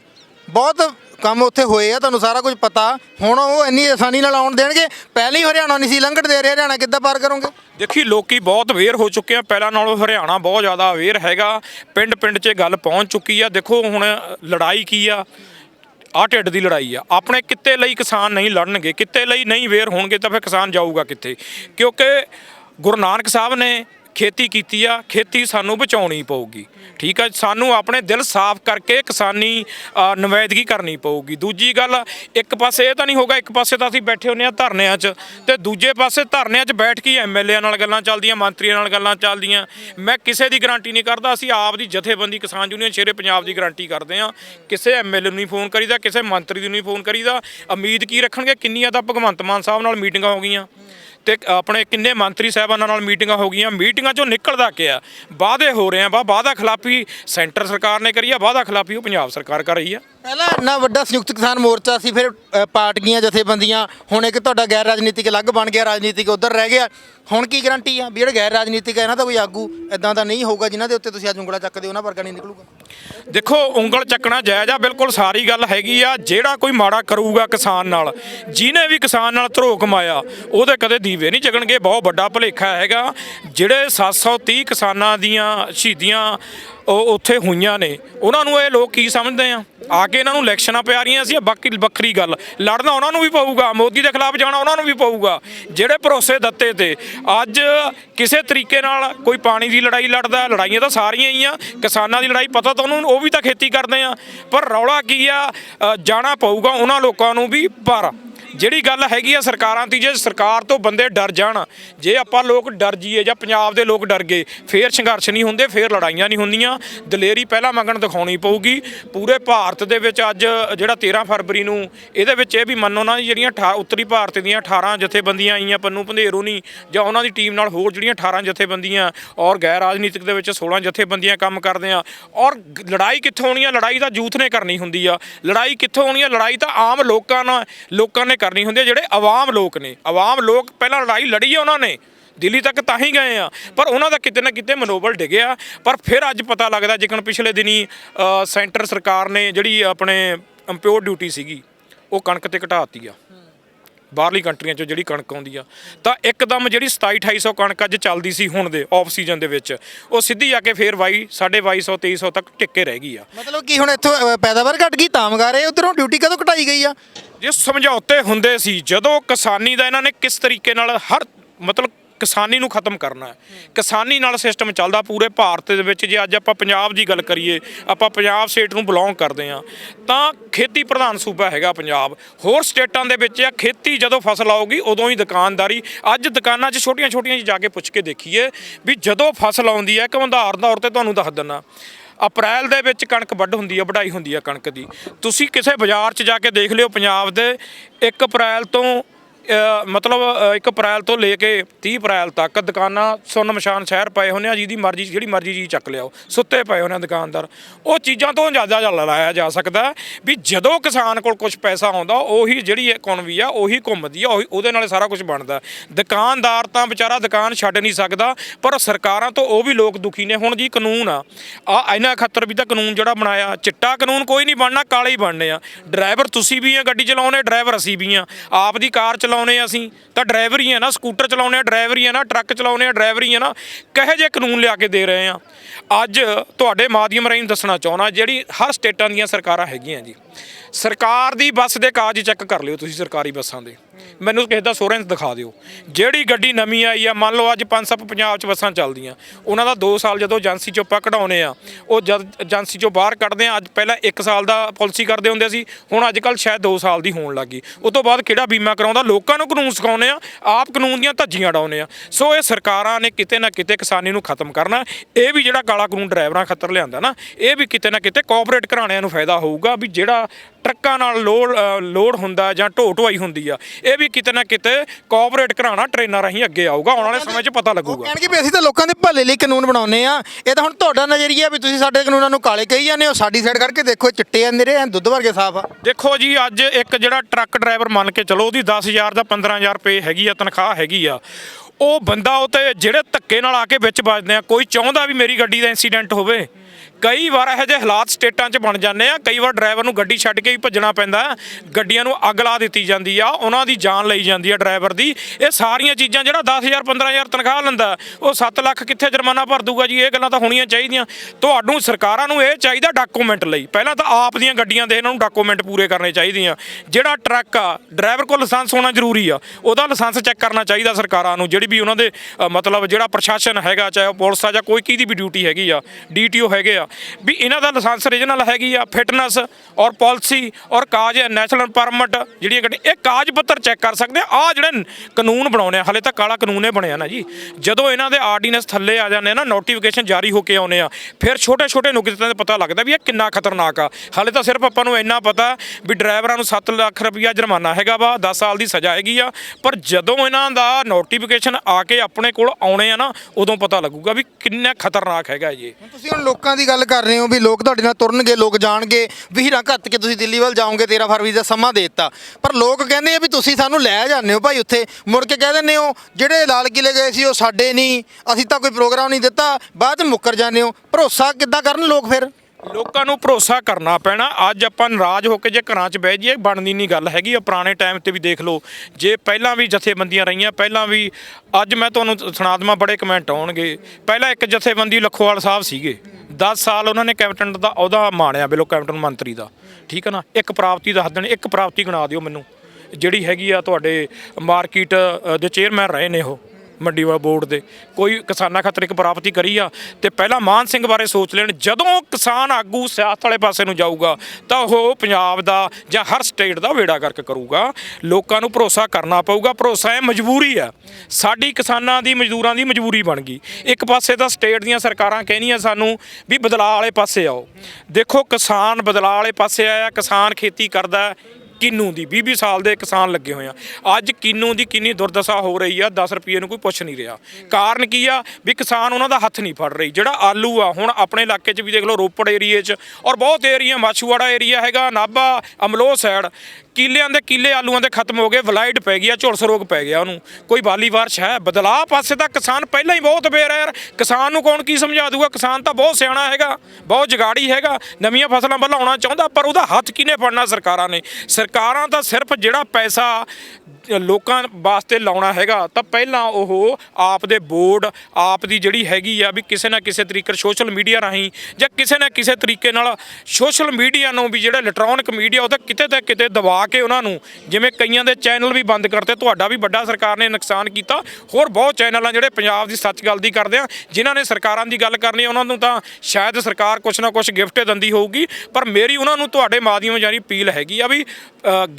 ਬਹੁਤ ਕੰਮ ਉੱਥੇ ਹੋਏ ਆ, ਤੁਹਾਨੂੰ ਸਾਰਾ ਕੁਝ ਪਤਾ। ਹੁਣ ਉਹ ਇੰਨੀ ਆਸਾਨੀ ਨਾਲ ਆਉਣ ਦੇਣਗੇ। ਪਹਿਲਾਂ ਹੀ ਹਰਿਆਣਾ ਨਹੀਂ ਸੀ ਲੰਘਣ ਦੇ ਰਿਹਾ। ਹਰਿਆਣਾ ਕਿੱਦਾਂ ਪਾਰ ਕਰੋਗੇ? ਦੇਖੀ, ਲੋਕੀ ਬਹੁਤ ਅਵੇਅਰ ਹੋ ਚੁੱਕੇ ਆ। ਪਹਿਲਾਂ ਨਾਲੋਂ ਹਰਿਆਣਾ ਬਹੁਤ ਜ਼ਿਆਦਾ ਅਵੇਅਰ ਹੈਗਾ। ਪਿੰਡ ਪਿੰਡ 'ਚ ਇਹ ਗੱਲ ਪਹੁੰਚ ਚੁੱਕੀ ਆ। ਦੇਖੋ, ਹੁਣ ਲੜਾਈ ਕੀ ਆ? ਆ ਢਿੱਡ ਦੀ ਲੜਾਈ ਆ। ਆਪਣੇ ਕਿੱਤੇ ਲਈ ਕਿਸਾਨ ਨਹੀਂ ਲੜਨਗੇ। ਕਿੱਤੇ ਲਈ ਨਹੀਂ ਅਵੇਅਰ ਹੋਣਗੇ ਤਾਂ ਫਿਰ ਕਿਸਾਨ ਜਾਊਗਾ ਕਿੱਥੇ? ਕਿਉਂਕਿ ਗੁਰੂ ਨਾਨਕ ਸਾਹਿਬ ਨੇ ਖੇਤੀ ਕੀਤੀ ਆ ਖੇਤੀ ਸਾਨੂੰ ਬਚਾਉਣੀ ਪਊਗੀ। ਠੀਕ ਆ ਸਾਨੂੰ ਆਪਣੇ ਦਿਲ ਸਾਫ਼ ਕਰਕੇ ਕਿਸਾਨੀ ਅ, ਨੁਮਾਇੰਦਗੀ ਕਰਨੀ ਪਊਗੀ। ਦੂਜੀ ਗੱਲ ਇੱਕ ਪਾਸੇ ਇਹ ਤਾਂ ਨਹੀਂ ਹੋਗਾ ਇੱਕ ਪਾਸੇ ਤਾਂ ਅਸੀਂ ਬੈਠੇ ਹੁੰਨੇ ਆ ਧਰਨਿਆਂ 'ਚ। ਤੇ ਦੂਜੇ ਪਾਸੇ ਧਰਨਿਆਂ 'ਚ ਬੈਠ ਕੇ ਐਮਐਲਏ ਨਾਲ ਗੱਲਾਂ ਚੱਲਦੀਆਂ ਮੰਤਰੀਆਂ ਨਾਲ ਗੱਲਾਂ ਚੱਲਦੀਆਂ। ਮੈਂ ਕਿਸੇ ਦੀ ਗਾਰੰਟੀ ਨਹੀਂ ਕਰਦਾ ਅਸੀਂ ਆਪ ਦੀ ਜਥੇਬੰਦੀ ਕਿਸਾਨ ਯੂਨੀਅਨ ਸ਼ੇਰੇ ਪੰਜਾਬ ਦੀ ਗਾਰੰਟੀ ਕਰਦੇ ਆ ਕਿਸੇ ਐਮਐਲਏ ਨੂੰ ਨਹੀਂ ਫੋਨ ਕਰੀਦਾ ਕਿਸੇ ਮੰਤਰੀ ਨੂੰ ਨਹੀਂ ਫੋਨ ਕਰੀਦਾ। ਉਮੀਦ ਕੀ ਰੱਖਣਗੇ ਕਿੰਨੀਆਂ ਤਾਂ ਭਗਵੰਤ ਮਾਨ ਸਾਹਿਬ ਨਾਲ ਮੀਟਿੰਗਾਂ ਹੋ ਗਈਆਂ। ਤੇ ਆਪਣੇ ਕਿੰਨੇ ਮੰਤਰੀ ਸਾਹਿਬਾਨਾਂ ਨਾਲ ਮੀਟਿੰਗਾਂ ਹੋ ਗਈਆਂ, ਮੀਟਿੰਗਾਂ ਚੋਂ ਨਿਕਲਦਾ ਕਿਆ? ਵਾਅਦੇ ਹੋ ਰਹੇ ਆ ਵਾ ਵਾਅਦਾ ਖਿਲਾਫੀ ਸੈਂਟਰ ਸਰਕਾਰ ਨੇ ਕਰੀ ਆ, ਵਾਅਦਾ ਖਿਲਾਫੀ ਉਹ ਪੰਜਾਬ ਸਰਕਾਰ ਕਰ ਰਹੀ ਆ। ਪਹਿਲਾਂ ਇੰਨਾ ਵੱਡਾ ਸੰਯੁਕਤ ਕਿਸਾਨ ਮੋਰਚਾ ਸੀ ਫਿਰ ਅ, ਪਾਰਟੀਆਂ ਜਥੇਬੰਦੀਆਂ ਹੁਣ ਇੱਕ ਤੁਹਾਡਾ ਗੈਰ ਰਾਜਨੀਤਿਕ ਅਲੱਗ ਬਣ ਗਿਆ ਰਾਜਨੀਤਿਕ ਉਧਰ ਰਹਿ ਗਿਆ। ਹੁਣ ਕੀ ਗਾਰੰਟੀ ਆ ਵੀ ਜਿਹੜੇ ਗੈਰ ਰਾਜਨੀਤਿਕ ਆ ਇਹਨਾਂ ਦਾ ਕੋਈ ਆਗੂ ਇਦਾਂ ਦਾ ਨਹੀਂ ਹੋਊਗਾ ਜਿਨ੍ਹਾਂ ਦੇ ਉੱਤੇ ਤੁਸੀਂ ਅੱਜ ਉਂਗਲਾ ਚੱਕਦੇ ਹੋ, ਉਹਨਾਂ ਵਰਗਾ ਨਹੀਂ ਨਿਕਲੂਗਾ। ਦੇਖੋ ਉਂਗਲ ਚੱਕਣਾ ਜਾਇਜ਼ ਆ ਬਿਲਕੁਲ ਸਾਰੀ ਗੱਲ ਹੈਗੀ ਆ ਜਿਹੜਾ ਕੋਈ ਮਾੜਾ ਕਰੂਗਾ ਕਿਸਾਨ ਨਾਲ ਜਿਹਨੇ ਵੀ ਕਿਸਾਨ ਨਾਲ ਧਰੋ ਕਮਾਇਆ ਉਹਦੇ ਕਦੇ ਦੀਵੇ ਨਹੀਂ ਜਗਣਗੇ ਬਹੁਤ ਵੱਡਾ ਭੁਲੇਖਾ ਹੈਗਾ। ਜਿਹੜੇ 730 ਕਿਸਾਨਾਂ ਦੀਆਂ ਸ਼ਹੀਦੀਆਂ ਉਹ ਉੱਥੇ ਹੋਈਆਂ ਨੇ। ਉਹਨਾਂ ਨੂੰ ਇਹ ਲੋਕ ਕੀ ਸਮਝਦੇ ਆ? ਆ ਕੇ ਇਹਨਾਂ ਨੂੰ ਇਲੈਕਸ਼ਨਾਂ ਪਿਆ ਰਹੀਆਂ ਸੀ ਬਾਕੀ ਵੱਖਰੀ ਗੱਲ। ਲੜਨਾ ਉਹਨਾਂ ਨੂੰ ਵੀ ਪਊਗਾ, ਮੋਦੀ ਦੇ ਖਿਲਾਫ ਜਾਣਾ ਉਹਨਾਂ ਨੂੰ ਵੀ ਪਊਗਾ। ਜਿਹੜੇ ਭਰੋਸੇ ਦਿੱਤੇ ਤੇ ਅੱਜ ਕਿਸੇ ਤਰੀਕੇ ਨਾਲ ਕੋਈ ਪਾਣੀ ਦੀ ਲੜਾਈ ਲੜਦਾ, ਲੜਾਈਆਂ ਤਾਂ ਸਾਰੀਆਂ ਹੀ ਆ, ਕਿਸਾਨਾਂ ਦੀ ਲੜਾਈ ਪਤਾ ਤਾਂ ਉਹਨੂੰ, ਉਹ ਵੀ ਤਾਂ ਖੇਤੀ ਕਰਦੇ ਆ। ਪਰ ਰੌਲਾ ਕੀ ਆ? ਜਾਣਾ ਪਊਗਾ ਉਹਨਾਂ ਲੋਕਾਂ ਨੂੰ ਵੀ ਪਰ। ਜਿਹੜੀ ਗੱਲ ਹੈਗੀ ਆ ਸਰਕਾਰਾਂ ਦੀ, ਜੇ ਸਰਕਾਰ ਤੋਂ ਬੰਦੇ ਡਰ ਜਾਣ, ਜੇ ਆਪਾਂ ਲੋਕ ਡਰ ਜੀਏ ਜਾਂ ਪੰਜਾਬ ਦੇ ਲੋਕ ਡਰ ਗਏ, ਫੇਰ ਸੰਘਰਸ਼ ਨਹੀਂ ਹੁੰਦੇ, ਫੇਰ ਲੜਾਈਆਂ ਨਹੀਂ ਹੁੰਦੀਆਂ। ਦਲੇਰੀ ਪਹਿਲਾਂ ਮੰਗਣ ਦਿਖਾਉਣੀ ਪਊਗੀ। ਪੂਰੇ ਭਾਰਤ ਦੇ ਵਿੱਚ ਅੱਜ ਜਿਹੜਾ 13 ਫਰਵਰੀ ਨੂੰ, ਇਹਦੇ ਵਿੱਚ ਇਹ ਵੀ ਮੰਨੋ ਨਾ, ਜਿਹੜੀਆਂ ਅਠਾ- ਉੱਤਰੀ ਭਾਰਤ ਦੀਆਂ 18 ਜਥੇਬੰਦੀਆਂ ਆਈਆਂ, ਪੰਨੂ ਪੰਧੇਰੂ ਨਹੀਂ ਜਾਂ ਉਹਨਾਂ ਦੀ ਟੀਮ ਨਾਲ ਹੋਰ ਜਿਹੜੀਆਂ 18 ਜਥੇਬੰਦੀਆਂ ਔਰ ਗੈਰ ਰਾਜਨੀਤਿਕ ਦੇ ਵਿੱਚ 16 ਜਥੇਬੰਦੀਆਂ ਕੰਮ ਕਰਦੇ ਆ, ਔਰ ਲੜਾਈ ਕਿੱਥੋਂ ਹੋਣੀ ਆ? ਲੜਾਈ ਤਾਂ ਯੂਥ ਨੇ ਕਰਨੀ ਹੁੰਦੀ ਆ। ਲੜਾਈ ਕਿੱਥੋਂ ਹੋਣੀ ਆ? ਲੜਾਈ ਤਾਂ ਆਮ ਲੋਕਾਂ ਨਾਲ, ਲੋਕਾਂ ਨੇ ਕਰਨੀ ਹੁੰਦੀ ਆ ਜਿਹੜੇ ਆਵਾਮ ਲੋਕ ਨੇ। ਆਵਾਮ ਲੋਕ ਪਹਿਲਾਂ ਲੜਾਈ ਲੜੀ ਆ ਉਹਨਾਂ ਨੇ। ਦਿੱਲੀ ਤੱਕ ਤਾਂ ਹੀ ਗਏ ਆ। ਪਰ ਉਹਨਾਂ ਦਾ ਕਿਤੇ ਨਾ ਕਿਤੇ ਮਨੋਬਲ ਡਿੱਗਿਆ। ਪਰ ਫਿਰ ਅੱਜ ਪਤਾ ਲੱਗਦਾ ਜਿਕਣ ਪਿਛਲੇ ਦਿਨੀ ਸੈਂਟਰ ਸਰਕਾਰ ਨੇ ਜਿਹੜੀ ਆਪਣੇ ਇੰਪੋਰਟ ਡਿਊਟੀ ਸੀਗੀ, ਉਹ ਕਣਕ ਤੇ ਘਟਾਤੀ ਆ। ਬਾਹਰਲੀ ਕੰਟਰੀਆਂ 'ਚੋਂ ਜਿਹੜੀ ਕਣਕ ਆਉਂਦੀ ਆ। ਤਾਂ ਇੱਕਦਮ ਜਿਹੜੀ 27 2800 ਕਣਕ ਅੱਜ ਚੱਲਦੀ ਸੀ ਹੁਣ ਦੇ ਆਫ ਸੀਜ਼ਨ ਦੇ ਵਿੱਚ ਉਹ ਸਿੱਧੀ ਆ ਕੇ ਫੇਰ ਵਾਈ 2250 2300 ਤੱਕ ਟਿੱਕੇ ਰਹਿ ਗਈ ਆ। ਮਤਲਬ ਕਿ ਹੁਣ ਇੱਥੋਂ ਅ, ਪੈਦਾਵਾਰ ਘਟ ਗਈ ਤਾਂ ਮਗਾ ਰਹੇ ਉਧਰੋਂ ਡਿਊਟੀ ਕਦੋਂ ਘਟਾਈ ਗਈ ਆ? ਜੇ ਸਮਝੌਤੇ ਹੁੰਦੇ ਸੀ ਜਦੋਂ ਕਿਸਾਨੀ ਦਾ ਇਹਨਾਂ ਨੇ ਕਿਸ ਤਰੀਕੇ ਨਾਲ ਹਰ ਮਤਲਬ ਕਿਸਾਨੀ ਨੂੰ ਖਤਮ ਕਰਨਾ ਹੈ। ਕਿਸਾਨੀ ਨਾਲ ਸਿਸਟਮ ਚੱਲਦਾ ਪੂਰੇ ਭਾਰਤ ਦੇ ਵਿੱਚ। ਜੇ ਅੱਜ ਆਪਾਂ ਪੰਜਾਬ ਦੀ ਗੱਲ ਕਰੀਏ, ਆਪਾਂ ਪੰਜਾਬ ਸਟੇਟ ਨੂੰ ਬਿਲੋਂਗ ਕਰਦੇ ਆ ਤਾਂ ਖੇਤੀ ਪ੍ਰਧਾਨ ਸੂਬਾ ਹੈਗਾ ਪੰਜਾਬ। ਹੋਰ ਸਟੇਟਾਂ ਦੇ ਵਿੱਚ ਆ, ਖੇਤੀ ਜਦੋਂ ਫਸਲ ਆਊਗੀ, ਉਦੋਂ ਹੀ ਦੁਕਾਨਦਾਰੀ। ਅੱਜ ਦੁਕਾਨਾਂ 'ਚ ਛੋਟੀਆਂ-ਛੋਟੀਆਂ 'ਚ ਜਾ ਕੇ ਪੁੱਛ ਕੇ ਦੇਖੀਏ ਵੀ ਜਦੋਂ ਫਸਲ ਆਉਂਦੀ ਹੈ, ਇੱਕ ਉਦਾਹਰਨ ਤੌਰ ਤੇ ਤੁਹਾਨੂੰ ਦੱਸ ਦਿੰਦਾ। ਅਪ੍ਰੈਲ ਦੇ ਵਿੱਚ ਕਣਕ ਵੱਢ ਹੁੰਦੀ ਹੈ, ਵਢਾਈ ਹੁੰਦੀ ਹੈ ਕਣਕ ਦੀ। ਤੁਸੀਂ ਕਿਸੇ ਬਾਜ਼ਾਰ 'ਚ ਜਾ ਕੇ ਦੇਖ ਲਿਓ, ਪੰਜਾਬ ਦੇ 1 ਅਪ੍ਰੈਲ ਤੋਂ ਮਤਲਬ ਅ, 1 ਅਪ੍ਰੈਲ ਤੋਂ ਲੈ ਕੇ 30 ਅਪ੍ਰੈਲ ਤੱਕ ਦੁਕਾਨਾਂ ਸੁੰਨ ਮਸ਼ਾਨ ਸ਼ਹਿਰ ਪਏ ਹੁੰਦੇ ਆ ਜਿਹਦੀ ਮਰਜ਼ੀ ਜਿਹੜੀ ਮਰਜ਼ੀ ਚੀਜ਼ ਚੱਕ ਲਿਆਓ ਸੁੱਤੇ ਪਏ ਹੁੰਦੇ ਆ ਦੁਕਾਨਦਾਰ। ਉਹ ਚੀਜ਼ਾਂ ਤੋਂ ਅੰਦਾਜ਼ਾ ਜਾ ਲਾਇਆ ਜਾ ਸਕਦਾ ਵੀ ਜਦੋਂ ਕਿਸਾਨ ਕੋਲ ਕੁਝ ਪੈਸਾ ਆਉਂਦਾ ਉਹੀ ਜਿਹੜੀ ਇਕਨੋਮੀ ਆ ਉਹੀ ਘੁੰਮਦੀ ਆ ਉਹੀ ਉਹਦੇ ਨਾਲ ਸਾਰਾ ਕੁਝ ਬਣਦਾ ਦੁਕਾਨਦਾਰ ਤਾਂ ਵਿਚਾਰਾ ਦੁਕਾਨ ਛੱਡ ਨਹੀਂ ਸਕਦਾ ਪਰ ਸਰਕਾਰਾਂ ਤੋਂ ਉਹ ਵੀ ਲੋਕ ਦੁਖੀ ਨੇ। ਹੁਣ ਜੀ ਕਾਨੂੰਨ ਆ। ਆ ਇਹਨਾਂ ਖੱਤਰ ਵੀ ਤਾਂ ਕਾਨੂੰਨ ਜਿਹੜਾ ਬਣਾਇਆ ਚਿੱਟਾ ਕਾਨੂੰਨ ਕੋਈ ਨਹੀਂ ਬਣਨਾ ਕਾਲੇ ਹੀ ਬਣਨੇ ਆ। ਡਰਾਈਵਰ ਤੁਸੀਂ ਵੀ ਆ ਗੱਡੀ ਚਲਾਉਣੇ ਡਰਾਈਵਰ ਅਸੀਂ ਵੀ ਆ। ਆਪ ਦੀ ਕਾਰ ਚਲਾਉਣੇ ਅਸੀਂ, ਤਾਂ ਡਰਾਈਵਰ ਹੀ ਆ ਨਾ, ਸਕੂਟਰ ਚਲਾਉਣੇ ਆ, ਡਰਾਈਵਰ ਹੀ ਆ ਨਾ, ਟਰੱਕ ਚਲਾਉਣੇ ਆ, ਡਰਾਈਵਰ ਹੀ ਆ ਨਾ, ਕਹੇ ਜੇ ਕਾਨੂੰਨ ਲਿਆ ਕੇ ਦੇ ਰਹੇ ਆ। ਅੱਜ ਤੁਹਾਡੇ ਮਾਧਿਅਮ ਰਾਹੀਂ ਦੱਸਣਾ ਚਾਹੁੰਦਾ, ਜਿਹੜੀ ਹਰ ਸਟੇਟਾਂ ਦੀਆਂ ਸਰਕਾਰਾਂ ਹੈਗੀਆਂ ਜੀ, ਸਰਕਾਰ ਦੀ ਬੱਸ ਦੇ ਕਾਗਜ਼ ਚੈੱਕ ਕਰ ਲਿਓ ਤੁਸੀਂ ਸਰਕਾਰੀ ਬੱਸਾਂ ਦੇ। ਮੈਨੂੰ ਕਿਸੇ ਦਾ ਸੋਰੈਂਸ ਦਿਖਾ ਦਿਓ। ਜਿਹੜੀ ਗੱਡੀ ਨਵੀਂ ਆਈ ਆ, ਮੰਨ ਲਓ ਅੱਜ ਪੰਜ ਸੱਪ ਪੰਜਾਬ 'ਚ ਬੱਸਾਂ ਚੱਲਦੀਆਂ, ਉਹਨਾਂ ਦਾ 2 ਸਾਲ ਜਦੋਂ ਏਜੰਸੀ 'ਚੋਂ ਆਪਾਂ ਕਢਾਉਣੇ ਆ, ਉਹ ਜਦ ਏਜੰਸੀ 'ਚੋਂ ਬਾਹਰ ਕੱਢਦੇ ਆ, ਅੱਜ ਪਹਿਲਾਂ 1 ਸਾਲ ਦਾ ਪਾਲਿਸੀ ਕਰਦੇ ਹੁੰਦੇ ਸੀ, ਹੁਣ ਅੱਜ ਕੱਲ ਸ਼ਾਇਦ 2 ਸਾਲ ਦੀ ਹੋਣ ਲੱਗੀ ਉਸ ਤੋਂ ਬਾਅਦ ਕਿਹੜਾ ਬੀਮਾ ਕਰਾਉਂਦਾ, ਲੋਕ ਨੂੰ ਕਾਨੂੰਨ ਸਿਖਾਉਂਦੇ ਆ ਆਪ ਕਾਨੂੰਨ ਦੀਆਂ ਧੱਜੀਆਂ ਡਾਉਂਦੇ ਆ। ਸੋ ਇਹ ਸਰਕਾਰਾਂ ਨੇ ਕਿਤੇ ਨਾ ਕਿਤੇ ਕਿਸਾਨੀ ਨੂੰ ਖਤਮ ਕਰਨਾ ਇਹ ਵੀ ਜਿਹੜਾ ਕਾਲਾ ਕਾਨੂੰਨ ਡਰਾਈਵਰਾਂ ਖਤਰ ਲਿਆਂਦਾ ਨਾ ਇਹ ਵੀ ਕਿਤੇ ਨਾ ਕਿਤੇ ਕੋਆਪਰੇਟ ਘਰਾਣਿਆਂ ਨੂੰ ਫਾਇਦਾ ਹੋਊਗਾ ਵੀ ਜਿਹੜਾ ਟਰੱਕਾਂ ਨਾਲ ਲੋਡ ਲੋਡ ਹੁੰਦਾ ਜਾਂ ਢੋ ਢੁਆਈ ਹੁੰਦੀ ਆ ਇਹ ਵੀ ਕਿਤੇ ਨਾ ਕਿਤੇ ਕੋਆਪਰੇਟ ਘਰਾਣਾ ਟ੍ਰੇਨਾਂ ਰਾਹੀਂ ਅੱਗੇ ਆਊਗਾ ਆਉਣ ਵਾਲੇ ਸਮੇਂ 'ਚ ਪਤਾ ਲੱਗੂਗਾ। ਕਹਿਣਗੇ ਵੀ ਅਸੀਂ ਤਾਂ ਲੋਕਾਂ ਦੇ ਭਲੇ ਲਈ ਕਾਨੂੰਨ ਬਣਾਉਂਦੇ ਆ ਇਹ ਤਾਂ ਹੁਣ ਤੁਹਾਡਾ ਨਜ਼ਰੀਆ ਵੀ ਤੁਸੀਂ ਸਾਡੇ ਕਾਨੂੰਨਾਂ ਨੂੰ ਕਾਲੇ ਕਹੀ ਜਾਂਦੇ ਹੋ ਸਾਡੀ ਸਾਈਡ ਕਰਕੇ ਦੇਖੋ ਚਿੱਟੇ ਆ ਮੇਰੇ ਐ ਦੁੱਧ ਵਰਗੇ ਸਾਫ਼ ਆ। ਦੇਖੋ ਜੀ ਅੱਜ ਇੱਕ ਜਿਹੜਾ ਟਰੱਕ ਡਰਾਈਵਰ ਮੰਨ ਕੇ ਚਲੋ ਉਹਦੀ 10000 ਦਾ 15000 ਰੁਪਏ ਹੈਗੀ ਆ, ਤਨਖਾਹ ਹੈਗੀ ਆ। ਉਹ ਬੰਦਾ ਉਹ ਤੇ ਜਿਹੜੇ ਧੱਕੇ ਨਾਲ ਆ ਕੇ ਵਿੱਚ ਵੱਜਦੇ ਆ, ਕੋਈ ਚਾਹੁੰਦਾ ਵੀ ਮੇਰੀ ਗੱਡੀ ਦਾ ਇਨਸੀਡੈਂਟ ਹੋਵੇ। ਕਈ ਵਾਰ ਇਹੋ ਜਿਹੇ ਹਾਲਾਤ ਸਟੇਟਾਂ 'ਚ ਬਣ ਜਾਂਦੇ ਆ। ਕਈ ਵਾਰ ਡਰਾਈਵਰ ਨੂੰ ਗੱਡੀ ਛੱਡ ਕੇ ਹੀ ਭੱਜਣਾ ਪੈਂਦਾ ਗੱਡੀਆਂ ਨੂੰ ਅੱਗ ਲਾ ਦਿੱਤੀ ਜਾਂਦੀ ਆ। ਉਹਨਾਂ ਦੀ ਜਾਨ ਲਈ ਜਾਂਦੀ ਆ ਡਰਾਈਵਰ ਦੀ। ਇਹ ਸਾਰੀਆਂ ਚੀਜ਼ਾਂ ਜਿਹੜਾ 10000 15000 ਤਨਖਾਹ ਲੈਂਦਾ ਉਹ 7 ਲੱਖ ਕਿੱਥੇ ਜੁਰਮਾਨਾ ਭਰ ਦੂਗਾ ਜੀ? ਇਹ ਗੱਲਾਂ ਤਾਂ ਹੋਣੀਆਂ ਚਾਹੀਦੀਆਂ। ਤੁਹਾਨੂੰ ਸਰਕਾਰਾਂ ਨੂੰ ਇਹ ਚਾਹੀਦਾ ਡਾਕੂਮੈਂਟ ਲਈ। ਪਹਿਲਾਂ ਤਾਂ ਆਪ ਦੀਆਂ ਗੱਡੀਆਂ ਦੇ ਇਹਨਾਂ ਨੂੰ ਡਾਕੂਮੈਂਟ ਪੂਰੇ ਕਰਨੇ ਚਾਹੀਦੀਆਂ ਜਿਹੜਾ ਟਰੱਕ ਆ, ਡਰਾਈਵਰ ਕੋਲ ਲਾਇਸੈਂਸ ਹੋਣਾ ਜ਼ਰੂਰੀ ਆ। ਉਹਦਾ ਲਾਇਸੈਂਸ ਚੈੱਕ ਕਰਨਾ ਚਾਹੀਦਾ ਸਰਕਾਰਾਂ ਨੂੰ। ਜਿਹੜੀ ਵੀ ਉਹਨਾਂ ਦੇ ਮਤਲਬ ਜਿਹੜਾ ਪ੍ਰਸ਼ਾਸਨ ਹੈਗਾ, ਚਾਹੇ ਉਹ ਪੁਲਿਸ ਆ ਜਾਂ ਕੋਈ, ਕਿਹਦੀ ਵੀ ਡਿਊਟੀ ਹੈਗੀ ਆ, ਡੀਟੀਓ ਹੈਗੇ ਆ ਵੀ ਇਹਨਾਂ ਦਾ ਲਾਇਸੈਂਸ ਰੀਜਨਲ ਹੈਗੀ ਆ ਫਿਟਨੈਸ ਔਰ ਪਾਲਿਸੀ ਔਰ ਕਾਜ ਨੈਸ਼ਨਲ ਪਰਮਿਟ ਜਿਹੜੀਆਂ ਗੱਡੀ ਇਹ ਕਾਜ ਪੱਤਰ ਚੈੱਕ ਕਰ ਸਕਦੇ ਆ। ਆਹ ਜਿਹੜੇ ਕਾਨੂੰਨ ਬਣਾਉਣੇ ਆ, ਹਲੇ ਤਾਂ ਕਾਲਾ ਕਾਨੂੰਨ ਇਹ ਬਣਿਆ ਨਾ ਜੀ। ਜਦੋਂ ਇਹਨਾਂ ਦੇ ਆਰਡੀਨੈਂਸ ਥੱਲੇ ਆ ਜਾਂਦੇ ਆ ਨਾ ਨੋਟੀਫਿਕੇਸ਼ਨ ਜਾਰੀ ਹੋ ਕੇ ਆਉਨੇ ਆ, ਫਿਰ ਛੋਟੇ ਛੋਟੇ ਨੁਕਤਿਆਂ ਦਾ ਪਤਾ ਲੱਗਦਾ ਵੀ ਇਹ ਕਿੰਨਾ ਖਤਰਨਾਕ ਆ। ਹਲੇ ਤਾਂ ਸਿਰਫ ਆਪਾਂ ਨੂੰ ਇੰਨਾ ਪਤਾ ਵੀ ਡਰਾਈਵਰਾਂ ਨੂੰ 7 ਲੱਖ ਰੁਪਇਆ ਜੁਰਮਾਨਾ ਹੈਗਾ ਵਾ 10 ਸਾਲ ਦੀ ਸਜ਼ਾ ਹੈਗੀ ਆ। ਪਰ ਜਦੋਂ ਇਹਨਾਂ ਦਾ ਨੋਟੀਫਿਕੇਸ਼ਨ ਆ ਕੇ ਆਪਣੇ ਕੋਲ ਆਉਣੇ ਆ ਨਾ, ਉਦੋਂ ਪਤਾ ਲੱਗੂਗਾ ਵੀ ਕਿੰਨਾ ਖਤਰਨਾਕ ਹੈਗਾ ਇਹ। ਤੁਸੀਂ ਹੁਣ ਲੋਕਾਂ ਦੀ ਗੱਲ ਗੱਲ ਕਰ ਰਹੇ ਹੋ ਵੀ ਲੋਕ ਤੁਹਾਡੇ ਨਾਲ ਤੁਰਨਗੇ, ਲੋਕ ਜਾਣਗੇ, ਵੀਰਾਂ ਘੱਟ ਕੇ ਤੁਸੀਂ ਦਿੱਲੀ ਵੱਲ ਜਾਓਗੇ 13 ਫਰਵਰੀ ਦਾ ਸਮਾਂ ਦੇ ਦਿੱਤਾ। ਪਰ ਲੋਕ ਕਹਿੰਦੇ ਆ ਵੀ ਤੁਸੀਂ ਸਾਨੂੰ ਲੈ ਜਾਂਦੇ ਹੋ ਭਾਈ ਉੱਥੇ। ਮੁੜ ਕੇ ਕਹਿ ਦਿੰਦੇ ਹੋ, ਜਿਹੜੇ ਲਾਲ ਕਿਲੇ ਗਏ ਸੀ ਉਹ ਸਾਡੇ ਨਹੀਂ, ਅਸੀਂ ਤਾਂ ਕੋਈ ਪ੍ਰੋਗਰਾਮ ਨਹੀਂ ਦਿੱਤਾ, ਬਾਅਦ ਚ ਮੁੱਕਰ ਜਾਂਦੇ ਹੋ। ਭਰੋਸਾ ਕਿੱਦਾਂ ਕਰਨ ਲੋਕ ਫਿਰ? ਲੋਕਾਂ ਨੂੰ ਭਰੋਸਾ ਕਰਨਾ ਪੈਣਾ। ਅੱਜ ਆਪਾਂ ਨਾਰਾਜ਼ ਹੋ ਕੇ ਜੇ ਘਰਾਂ 'ਚ ਬਹਿ ਜਾਈਏ, ਬਣਦੀ ਨਹੀਂ ਗੱਲ ਹੈਗੀ। ਆ ਪੁਰਾਣੇ ਟਾਈਮ ਤੇ ਵੀ ਦੇਖ ਲਓ, ਜੇ ਪਹਿਲਾਂ ਵੀ ਜਥੇਬੰਦੀਆਂ ਰਹੀਆਂ, ਪਹਿਲਾਂ ਵੀ ਅੱਜ ਮੈਂ ਤੁਹਾਨੂੰ ਸੁਣਾ ਦੇਵਾਂ, ਬੜੇ ਕਮੈਂਟ ਆਉਣਗੇ। ਪਹਿਲਾਂ ਇੱਕ ਜਥੇਬੰਦੀ ਲਖੋਵਾਲ ਸਾਹਿਬ ਸੀਗੇ। 10 ਸਾਲ ਉਹਨਾਂ ਨੇ ਕੈਪਟਨ ਦਾ ਅਹੁਦਾ ਮਾਣਿਆ ਬਿਲੋ, ਕੈਪਟਨ ਮੰਤਰੀ ਦਾ। ਠੀਕ ਹੈ ਨਾ? ਇੱਕ ਪ੍ਰਾਪਤੀ ਦੱਸ ਦੇਣ, ਇੱਕ ਪ੍ਰਾਪਤੀ ਗਿਣਾ ਦਿਓ ਮੈਨੂੰ। ਜਿਹੜੀ ਹੈਗੀ ਆ ਤੁਹਾਡੇ ਮਾਰਕੀਟ ਦੇ ਚੇਅਰਮੈਨ ਰਹੇ ਨੇ ਉਹ। ਮੰਡੀ ਵਾਲਾ ਬੋਰਡ ਦੇ। ਕੋਈ ਕਿਸਾਨਾਂ ਖਾਤਰ ਇੱਕ ਪ੍ਰਾਪਤੀ ਕਰੀ ਆ ਤੇ ਪਹਿਲਾਂ ਮਾਨ ਸਿੰਘ ਬਾਰੇ ਸੋਚ ਲੈਣ, ਜਦੋਂ ਕਿਸਾਨ ਆਗੂ ਸਿਆਸਤ ਵਾਲੇ ਪਾਸੇ ਨੂੰ ਜਾਊਗਾ, ਤਾਂ ਉਹ ਪੰਜਾਬ ਦਾ ਜਾਂ ਹਰ ਸਟੇਟ ਦਾ ਵੇੜਾ ਕਰਕੇ ਕਰੂਗਾ। ਲੋਕਾਂ ਨੂੰ ਭਰੋਸਾ ਕਰਨਾ ਪਊਗਾ, ਭਰੋਸਾ ਹੈ ਮਜਬੂਰੀ ਆ। ਸਾਡੀ ਕਿਸਾਨਾਂ ਦੀ, ਮਜ਼ਦੂਰਾਂ ਦੀ ਮਜਬੂਰੀ ਬਣ ਗਈ। ਇੱਕ ਪਾਸੇ ਤਾਂ ਸਟੇਟ ਦੀਆਂ ਸਰਕਾਰਾਂ ਕਹਿੰਦੀਆਂ ਸਾਨੂੰ ਵੀ ਬਦਲਾਅ ਵਾਲੇ ਪਾਸੇ ਆਓ। ਦੇਖੋ ਕਿਸਾਨ ਬਦਲਾਅ ਵਾਲੇ ਪਾਸੇ ਆਇਆ, ਕਿਸਾਨ ਖੇਤੀ ਕਰਦਾ ਕਿੰਨੂ ਦੀ? 20 20 ਸਾਲ ਦੇ ਕਿਸਾਨ ਲੱਗੇ ਹੋਏ ਆ। ਅੱਜ ਕਿੰਨੂ ਦੀ ਕਿੰਨੀ ਦੁਰਦਸ਼ਾ ਹੋ ਰਹੀ ਆ? 10 ਰੁਪਏ ਨੂੰ ਕੋਈ ਪੁੱਛ ਨਹੀਂ ਰਿਹਾ। ਕਾਰਨ ਕੀ ਆ? ਵੀ ਕਿਸਾਨ ਉਹਨਾਂ ਦਾ ਹੱਥ ਨਹੀਂ ਫੜ ਰਹੀ। ਜਿਹੜਾ ਆਲੂ ਆ, ਹੁਣ ਆਪਣੇ ਇਲਾਕੇ 'ਚ ਵੀ ਦੇਖ ਲਓ ਰੋਪੜ ਏਰੀਏ 'ਚ ਔਰ ਬਹੁਤ ਏਰੀਆ ਮਾਛੂਵਾੜਾ ਏਰੀਆ ਹੈਗਾ, ਨਾਭਾ, ਅਮਲੋਹ ਸਾਈਡ ਕੀਲਿਆਂ ਦੇ ਕਿੱਲੇ ਆਲੂਆਂ ਦੇ ਖਤਮ ਹੋ ਗਏ ਵਲਾਈਟ ਪੈ ਗਿਆ ਆ, ਝੁਲਸ ਰੋਗ ਪੈ ਗਿਆ ਉਹਨੂੰ। ਕੋਈ ਬਾਲੀ ਵਾਰਸ਼ ਹੈ? ਬਦਲਾਅ ਪਾਸੇ ਤਾਂ ਕਿਸਾਨ ਪਹਿਲਾਂ ਹੀ ਬਹੁਤ ਬੇਰ ਹੈ ਯਾਰ। ਕਿਸਾਨ ਨੂੰ ਕੌਣ ਕੀ ਸਮਝਾ ਦੂਗਾ? ਕਿਸਾਨ ਤਾਂ ਬਹੁਤ ਸਿਆਣਾ ਹੈਗਾ, ਬਹੁਤ ਜਗਾੜੀ ਹੈਗਾ, ਨਵੀਆਂ ਫਸਲਾਂ ਵਧਾਉਣਾ ਚਾਹੁੰਦਾ, ਪਰ ਉਹਦਾ ਹੱਥ ਕਿਹਨੇ ਫੜਨਾ ਸਰਕਾਰਾਂ ਨੇ? ਸਰਕਾਰਾਂ ਤਾਂ ਸਿਰਫ ਜਿਹੜਾ ਪੈਸਾ ਲੋਕਾਂ ਵਾਸਤੇ ਲਾਉਣਾ ਹੈਗਾ ਤਾਂ ਪਹਿਲਾਂ ਉਹ ਆਪ ਦੇ ਬੋਰਡ ਆਪ ਦੀ ਜਿਹੜੀ ਹੈਗੀ ਆ ਵੀ ਕਿਸੇ ਨਾ ਕਿਸੇ ਤਰੀਕੇ ਸੋਸ਼ਲ ਮੀਡੀਆ ਰਾਹੀਂ ਜਾਂ ਕਿਸੇ ਨਾ ਕਿਸੇ ਤਰੀਕੇ ਨਾਲ ਸੋਸ਼ਲ ਮੀਡੀਆ ਨੂੰ ਵੀ ਜਿਹੜਾ ਇਲੈਕਟ੍ਰੋਨਿਕ ਮੀਡੀਆ ਉਹ ਤਾਂ ਕਿਤੇ ਤੇ ਕਿਤੇ ਦਬਾ ਕੇ ਉਹਨਾਂ ਨੂੰ ਜਿਵੇਂ ਕਈਆਂ ਦੇ ਚੈਨਲ ਵੀ ਬੰਦ ਕਰਤੇ ਤੁਹਾਡਾ ਵੀ ਵੱਡਾ ਸਰਕਾਰ ਨੇ ਨੁਕਸਾਨ ਕੀਤਾ ਹੋਰ ਬਹੁਤ ਚੈਨਲ ਆ ਜਿਹੜੇ ਪੰਜਾਬ ਦੀ ਸੱਚ ਗੱਲ ਦੀ ਕਰਦੇ ਆ ਜਿਨ੍ਹਾਂ ਨੇ ਸਰਕਾਰਾਂ ਦੀ ਗੱਲ ਕਰਨੀ ਆ, ਉਹਨਾਂ ਨੂੰ ਤਾਂ ਸ਼ਾਇਦ ਸਰਕਾਰ ਕੁਛ ਨਾ ਕੁਛ ਗਿਫਟ ਦਿੰਦੀ ਹੋਊਗੀ ਪਰ ਮੇਰੀ ਉਹਨਾਂ ਨੂੰ ਤੁਹਾਡੇ ਮਾਧਿਅਮ ਜਾਰੀ ਅਪੀਲ ਹੈਗੀ ਆ ਵੀ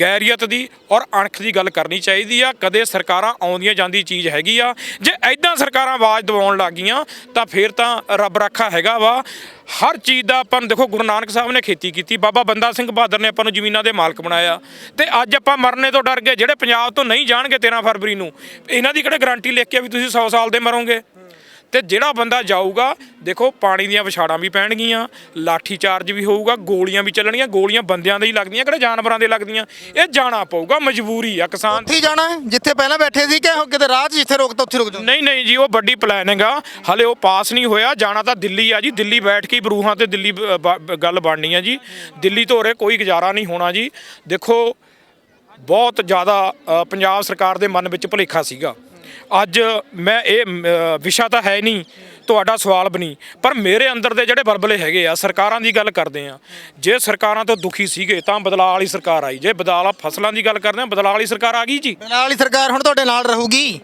ਗੈਰੀਅਤ ਦੀ ਔਰ ਅਣਖ ਦੀ ਗੱਲ ਕਰਨੀ ਚਾਹੀਦੀ ਆ, ਕਦੇ ਸਰਕਾਰਾਂ ਆਉਂਦੀਆਂ ਜਾਂਦੀ ਚੀਜ਼ ਹੈਗੀ ਆ। ਜੇ ਐਦਾਂ ਸਰਕਾਰਾਂ ਆਵਾਜ਼ ਦਵਾਉਣ ਲੱਗ ਗਈਆਂ ਤਾਂ ਫਿਰ ਤਾਂ ਰੱਬ ਰਾਖਾ ਹੈਗਾ ਵਾ। ਹਰ ਚੀਜ਼ ਦਾ ਆਪਾਂ ਨੂੰ ਦੇਖੋ, ਗੁਰੂ ਨਾਨਕ ਸਾਹਿਬ ਨੇ ਖੇਤੀ ਕੀਤੀ। ਬਾਬਾ ਬੰਦਾ ਸਿੰਘ ਬਹਾਦਰ ਨੇ ਆਪਾਂ ਨੂੰ ਜ਼ਮੀਨਾਂ ਦੇ ਮਾਲਕ ਬਣਾਇਆ। ਤੇ ਅੱਜ ਆਪਾਂ ਮਰਨੇ ਤੋਂ ਡਰ ਗਏ। ਜਿਹੜੇ ਪੰਜਾਬ ਤੋਂ ਨਹੀਂ ਜਾਣਗੇ 13 ਫਰਵਰੀ ਨੂੰ, ਇਹਨਾਂ ਦੀ ਕਿਹੜੇ ਗਾਰੰਟੀ ਲਿਖ ਕੇ ਵੀ ਤੁਸੀਂ 100 ਸਾਲ ਦੇ ਮਰੋਗੇ? ਤੇ ਜਿਹੜਾ ਬੰਦਾ ਜਾਊਗਾ ਦੇਖੋ ਪਾਣੀ ਦੀਆਂ ਵਿਛਾੜਾਂ ਵੀ ਪੈਣਗੀਆਂ ਲਾਠੀ ਚਾਰਜ ਵੀ ਹੋਊਗਾ ਗੋਲੀਆਂ ਵੀ ਚੱਲਣਗੀਆਂ ਗੋਲੀਆਂ ਬੰਦਿਆਂ ਦੇ ਹੀ ਲੱਗਦੀਆਂ ਕਿਹੜੇ ਜਾਨਵਰਾਂ ਦੇ ਲੱਗਦੀਆਂ। ਇਹ ਜਾਣਾ ਪਊਗਾ ਮਜਬੂਰੀ ਆ ਕਿਸਾਨ ਉੱਥੇ ਜਾਣਾ ਜਿੱਥੇ ਪਹਿਲਾਂ ਬੈਠੇ ਸੀ ਕਿ ਉਹ ਕਿਤੇ ਰਾਹ 'ਚ ਜਿੱਥੇ ਰੋਕਤਾ ਉੱਥੇ ਰੁਕ ਜਾਓ। ਨਹੀਂ ਨਹੀਂ ਜੀ ਉਹ ਵੱਡੀ ਪਲਾਨਿੰਗ ਆ ਹਲੇ ਉਹ ਪਾਸ ਨਹੀਂ ਹੋਇਆ ਜਾਣਾ ਤਾਂ ਦਿੱਲੀ ਆ ਜੀ। ਦਿੱਲੀ ਬੈਠ ਕੇ ਬਰੂਹਾਂ ਤੇ ਦਿੱਲੀ ਗੱਲ ਬਣਨੀ ਆ ਜੀ। ਦਿੱਲੀ ਤੋਂ ਉਰੇ ਕੋਈ ਗੁਜ਼ਾਰਾ ਨਹੀਂ ਹੋਣਾ ਜੀ। ਦੇਖੋ ਬਹੁਤ ਜ਼ਿਆਦਾ ਪੰਜਾਬ ਸਰਕਾਰ ਦੇ ਮਨ ਵਿੱਚ ਭੁਲੇਖਾ ਸੀਗਾ। ਅੱਜ ਮੈਂ ਇਹ ਵਿਸ਼ਾ ਤਾਂ ਹੈ ਨਹੀਂ ਤੁਹਾਡਾ ਸਵਾਲ ਬਣੀ ਪਰ ਮੇਰੇ ਅੰਦਰ ਦੇ ਜਿਹੜੇ ਬਲਬਲੇ ਹੈਗੇ ਆ ਸਰਕਾਰਾਂ ਦੀ ਗੱਲ ਕਰਦੇ ਆ। ਜੇ ਸਰਕਾਰਾਂ ਤੋਂ ਦੁਖੀ ਸੀਗੇ ਤਾਂ ਬਦਲਾਅ ਵਾਲੀ ਸਰਕਾਰ ਆਈ। ਜੇ ਬਦਲਾਅ ਫਸਲਾਂ ਦੀ ਗੱਲ ਕਰਦੇ ਆ ਬਦਲਾਅ ਵਾਲੀ ਸਰਕਾਰ ਆ ਗਈ ਜੀ। ਨਾਲ ਵਾਲੀ ਸਰਕਾਰ ਹੁਣ ਤੁਹਾਡੇ ਨਾਲ ਰਹੂਗੀ?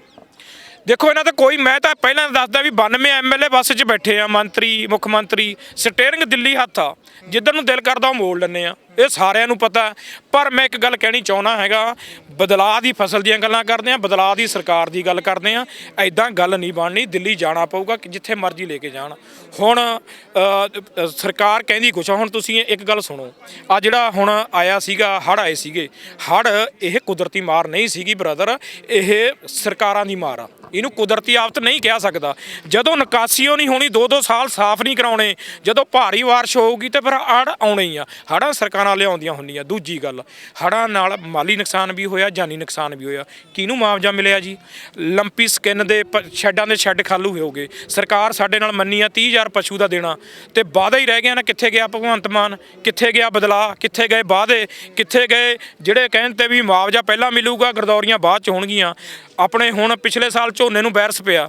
ਦੇਖੋ ਇਹਨਾਂ ਤੇ ਕੋਈ ਮੈਂ ਤਾਂ ਪਹਿਲਾਂ ਦੱਸਦਾ ਵੀ 92 ਐਮਐਲਏ ਬੱਸ 'ਚ ਬੈਠੇ ਆ ਮੰਤਰੀ ਮੁੱਖ ਮੰਤਰੀ ਸਟੀਅਰਿੰਗ ਦਿੱਲੀ ਹੱਥ ਆ। ਜਿੱਧਰ ਨੂੰ ਦਿਲ ਕਰਦਾ ਉਹ ਮੋੜ ਲੈਂਦੇ ਆ। ਇਹ ਸਾਰਿਆਂ ਨੂੰ ਪਤਾ ਪਰ ਮੈਂ ਇੱਕ ਗੱਲ ਕਹਿਣੀ ਚਾਹੁੰਦਾ ਹੈਗਾ, ਬਦਲਾਅ ਦੀ ਫਸਲ ਦੀਆਂ ਗੱਲਾਂ ਕਰਦੇ ਆ ਬਦਲਾਅ ਦੀ ਸਰਕਾਰ ਦੀ ਗੱਲ ਕਰਦੇ ਆ ਐਦਾਂ ਗੱਲ ਨਹੀਂ ਬਣਨੀ, ਦਿੱਲੀ ਜਾਣਾ ਪਊਗਾ, ਕਿ ਜਿੱਥੇ ਮਰਜ਼ੀ ਲੈ ਕੇ ਜਾਣ। ਹੁਣ ਸਰਕਾਰ ਕਹਿੰਦੀ ਕੁਛ ਹੁਣ ਤੁਸੀਂ ਇੱਕ ਗੱਲ ਸੁਣੋ। ਆ ਜਿਹੜਾ ਹੁਣ ਆਇਆ ਸੀਗਾ ਹੜ ਆਏ ਸੀਗੇ ਹੜ ਇਹ ਕੁਦਰਤੀ ਮਾਰ ਨਹੀਂ ਸੀਗੀ ਬ੍ਰਦਰ, ਇਹ ਸਰਕਾਰਾਂ ਦੀ ਮਾਰ ਆ। ਇਹਨੂੰ ਕੁਦਰਤੀ ਆਫਤ ਨਹੀਂ ਕਹਿ ਸਕਦਾ। ਜਦੋਂ ਨਿਕਾਸੀ ਓ ਨਹੀਂ ਹੋਣੀ ਦੋ ਦੋ ਸਾਲ ਸਾਫ਼ ਨਹੀਂ ਕਰਾਉਣੇ, ਜਦੋਂ ਭਾਰੀ ਬਾਰਿਸ਼ ਹੋਊਗੀ ਤੇ ਫਿਰ ਹੜ ਆਉਣੇ ਹੀ ਆ। ਹੜਾਂ ਸਰਕਾਰ ਲਿਆਉਂਦੀਆਂ ਹੁੰਦੀਆਂ, ਦੂਜੀ ਗੱਲ ਹੜਾਂ ਨਾਲ ਮਾਲੀ ਨੁਕਸਾਨ ਵੀ ਹੋਇਆ, ਜਾਨੀ ਨੁਕਸਾਨ ਵੀ ਹੋਇਆ। ਕਿਹਨੂੰ ਮੁਆਵਜ਼ਾ ਮਿਲਿਆ ਜੀ? ਲੰਪੀ ਸਕਿਨ ਦੇ ਪ- ਸ਼ੈੱਡਾਂ ਦੇ ਸ਼ੈੱਡ ਖਾਲੂ ਹੋ ਗਏ। ਸਰਕਾਰ ਸਾਡੇ ਨਾਲ ਮੰਨੀ ਆ 30000 ਪਸ਼ੂ ਦਾ ਦੇਣਾ। ਤੇ ਵਾਅਦਾ ਹੀ ਰਹਿ ਗਿਆ ਨਾ, ਕਿੱਥੇ ਗਿਆ ਭਗਵੰਤ ਮਾਨ? ਕਿੱਥੇ ਗਿਆ ਬਦਲਾ ਕਿੱਥੇ ਗਏ ਵਾਅਦੇ? ਕਿੱਥੇ ਗਏ ਜਿਹੜੇ ਕਹਿਣ 'ਤੇ ਵੀ ਮੁਆਵਜ਼ਾ ਪਹਿਲਾਂ ਮਿਲੂਗਾ, ਗਰਦੌਰੀਆਂ ਬਾਅਦ ਚ ਹੋਣਗੀਆਂ। ਆਪਣੇ ਹੁਣ ਪਿਛਲੇ ਸਾਲ ਝੋਨੇ ਨੂੰ ਵਾਇਰਸ ਪਿਆ।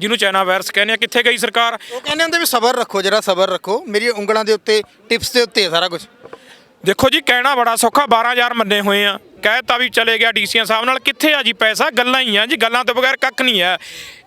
ਜਿਹਨੂੰ ਚਾਈਨਾ ਵਾਇਰਸ ਕਹਿੰਦੇ ਆ, ਕਿੱਥੇ ਗਈ ਸਰਕਾਰ? ਉਹ ਕਹਿੰਦੇ ਹੁੰਦੇ ਵੀ ਸਬਰ ਰੱਖੋ, ਜਰਾ ਸਬਰ ਰੱਖੋ। ਮੇਰੀ ਉਂਗਲਾਂ ਦੇ ਉੱਤੇ, ਟਿਪਸ ਦੇ ਉੱਤੇ ਹੈ ਸਾਰਾ ਕੁਝ ਦੇਖੋ ਜੀ, ਕਹਿਣਾ ਬੜਾ ਸੌਖਾ 12000 ਮੰਨੇ ਹੋਏ ਆ। ਕਹਿਤਾ ਵੀ ਚਲੇ ਗਿਆ ਡੀਸੀਆਂ ਸਾਹਿਬ ਨਾਲ, ਕਿੱਥੇ ਆ ਜੀ ਪੈਸਾ? ਗੱਲਾਂ ਹੀ ਆ ਜੀ, ਗੱਲਾਂ ਤੋਂ ਬਗੈਰ ਕੱਖ ਨਹੀਂ ਹੈ।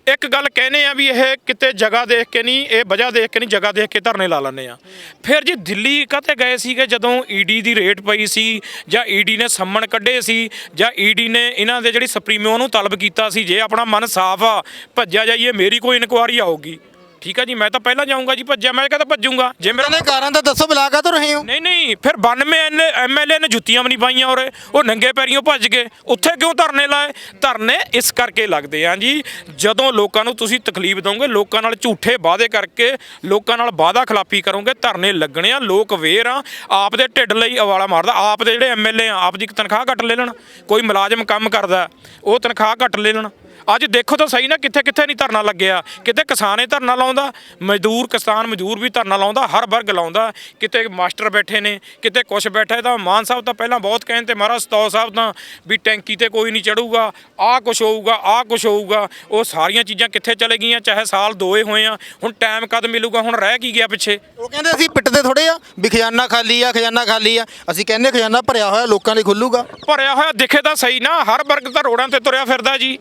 ਇੱਕ ਗੱਲ ਕਹਿੰਦੇ ਆ ਵੀ ਇਹ ਕਿਤੇ ਜਗ੍ਹਾ ਦੇਖ ਕੇ ਨਹੀਂ, ਇਹ ਵਜ੍ਹਾ ਦੇਖ ਕੇ ਨਹੀਂ, ਜਗ੍ਹਾ ਦੇਖ ਕੇ ਧਰਨੇ ਲਾ ਲੈਂਦੇ ਆ। ਫਿਰ ਜੀ ਦਿੱਲੀ ਕਦੇ ਗਏ ਸੀਗੇ ਜਦੋਂ ਈਡੀ ਦੀ ਰੇਟ ਪਈ ਸੀ, ਜਾਂ ਈਡੀ ਨੇ ਸੰਮਣ ਕੱਢੇ ਸੀ, ਜਾਂ ਈਡੀ ਨੇ ਇਹਨਾਂ ਦੇ ਜਿਹੜੀ ਸੁਪਰੀਮੋ ਨੂੰ ਤਲਬ ਕੀਤਾ ਸੀ, ਜੇ ਆਪਣਾ ਮਨ ਸਾਫ਼ ਆ, ਭੱਜਿਆ ਜਾਈਏ, ਮੇਰੀ ਕੋਈ ਇਨਕੁਆਰੀ ਆਊਗੀ। ਠੀਕ ਆ ਜੀ ਮੈਂ ਤਾਂ ਪਹਿਲਾਂ ਜਾਊਂਗਾ ਜੀ ਭੱਜਿਆ ਮੈਂ ਕਹਤਾ ਭੱਜੂਗਾ? ਜੇ ਮੇਰਾ ਕਹਿੰਦੇ ਕਾਰਾਂ ਤਾਂ ਦੱਸੋ ਬੁਲਾ ਕਾ ਤੋਂ ਰਹੇ ਹੋ? ਨਹੀਂ ਨਹੀਂ ਫਿਰ 92 ਐਮਐਲਏ ਨੇ ਜੁੱਤੀਆਂ ਵੀ ਨਹੀਂ ਪਾਈਆਂ ਔਰੇ ਉਹ ਨੰਗੇ ਪੈਰੀਂ ਭੱਜ ਗਏ। ਉੱਥੇ ਕਿਉਂ ਧਰਨੇ ਲਾਏ? ਧਰਨੇ ਇਸ ਕਰਕੇ ਲੱਗਦੇ ਆ ਜੀ ਜਦੋਂ ਲੋਕਾਂ ਨੂੰ ਤੁਸੀਂ ਤਕਲੀਫ ਦੋਗੇ ਲੋਕਾਂ ਨਾਲ ਝੂਠੇ ਵਾਅਦੇ ਕਰਕੇ ਲੋਕਾਂ ਨਾਲ ਵਾਅਦਾ ਖਿਲਾਫੀ ਕਰੋਗੇ ਧਰਨੇ ਲੱਗਣੇ ਆ ਲੋਕ ਵੇਰ ਆ ਆਪ ਦੇ ਢਿੱਡ ਲਈ ਅਵਾਲਾ ਮਾਰਦਾ। ਆਪ ਦੇ ਜਿਹੜੇ ਐਮਐਲਏ ਆ ਆਪ ਦੀ ਤਨਖਾਹ ਘੱਟ ਲੈ ਲੈਣ। ਕੋਈ ਮੁਲਾਜ਼ਮ ਕੰਮ ਕਰਦਾ ਉਹ ਤਨਖਾਹ ਘੱਟ ਲੈ ਲੈਣ। ਅੱਜ ਦੇਖੋ ਤਾਂ ਸਹੀ ਨਾ ਕਿੱਥੇ ਕਿੱਥੇ ਨਹੀਂ ਧਰਨਾ ਲੱਗਿਆ। ਕਿਤੇ ਕਿਸਾਨੇ ਧਰਨਾ ਲਾਉਂਦਾ ਮਜ਼ਦੂਰ ਕਿਸਾਨ ਮਜ਼ਦੂਰ ਵੀ ਧਰਨਾ ਲਾਉਂਦਾ ਹਰ ਵਰਗ ਲਾਉਂਦਾ। ਕਿਤੇ ਮਾਸਟਰ ਬੈਠੇ ਨੇ ਕਿਤੇ ਕੁਛ ਬੈਠਾ ਤਾਂ ਮਾਨ ਸਾਹਿਬ ਤਾਂ ਪਹਿਲਾਂ ਬਹੁਤ ਕਹਿੰਦੇ ਮਹਾਰਾਜ ਸਤੌ ਸਾਹਿਬ ਤਾਂ ਵੀ ਟੈਂਕੀ ਤੇ ਕੋਈ ਨਹੀਂ ਚੜੂਗਾ ਆਹ ਕੁਛ ਹੋਊਗਾ ਆਹ ਕੁਛ ਹੋਊਗਾ ਉਹ ਸਾਰੀਆਂ ਚੀਜ਼ਾਂ ਕਿੱਥੇ ਚਲੇ ਗਈਆਂ ਚਾਹੇ ਸਾਲ ਦੋਏ ਹੋਏ ਆ ਹੁਣ ਟਾਈਮ ਕਦ ਮਿਲੂਗਾ ਹੁਣ ਰਹਿ ਕੀ ਗਿਆ ਪਿੱਛੇ? ਉਹ ਕਹਿੰਦੇ ਅਸੀਂ ਪਿੱਟਦੇ ਥੋੜੇ ਆ ਵੀ ਖਜ਼ਾਨਾ ਖਾਲੀ ਆ ਖਜ਼ਾਨਾ ਖਾਲੀ ਆ ਅਸੀਂ ਕਹਿੰਦੇ ਖਜ਼ਾਨਾ ਭਰਿਆ ਹੋਇਆ ਲੋਕਾਂ ਲਈ ਖੁੱਲੂਗਾ। ਭਰਿਆ ਹੋਇਆ ਦਿਖੇ ਤਾਂ ਸਹੀ ਨਾ ਹਰ ਵਰਗ ਤਾਂ ਰੋਡਾਂ ਤੇ ਤੁਰਿਆ ਫਿਰਦਾ ਜੀ।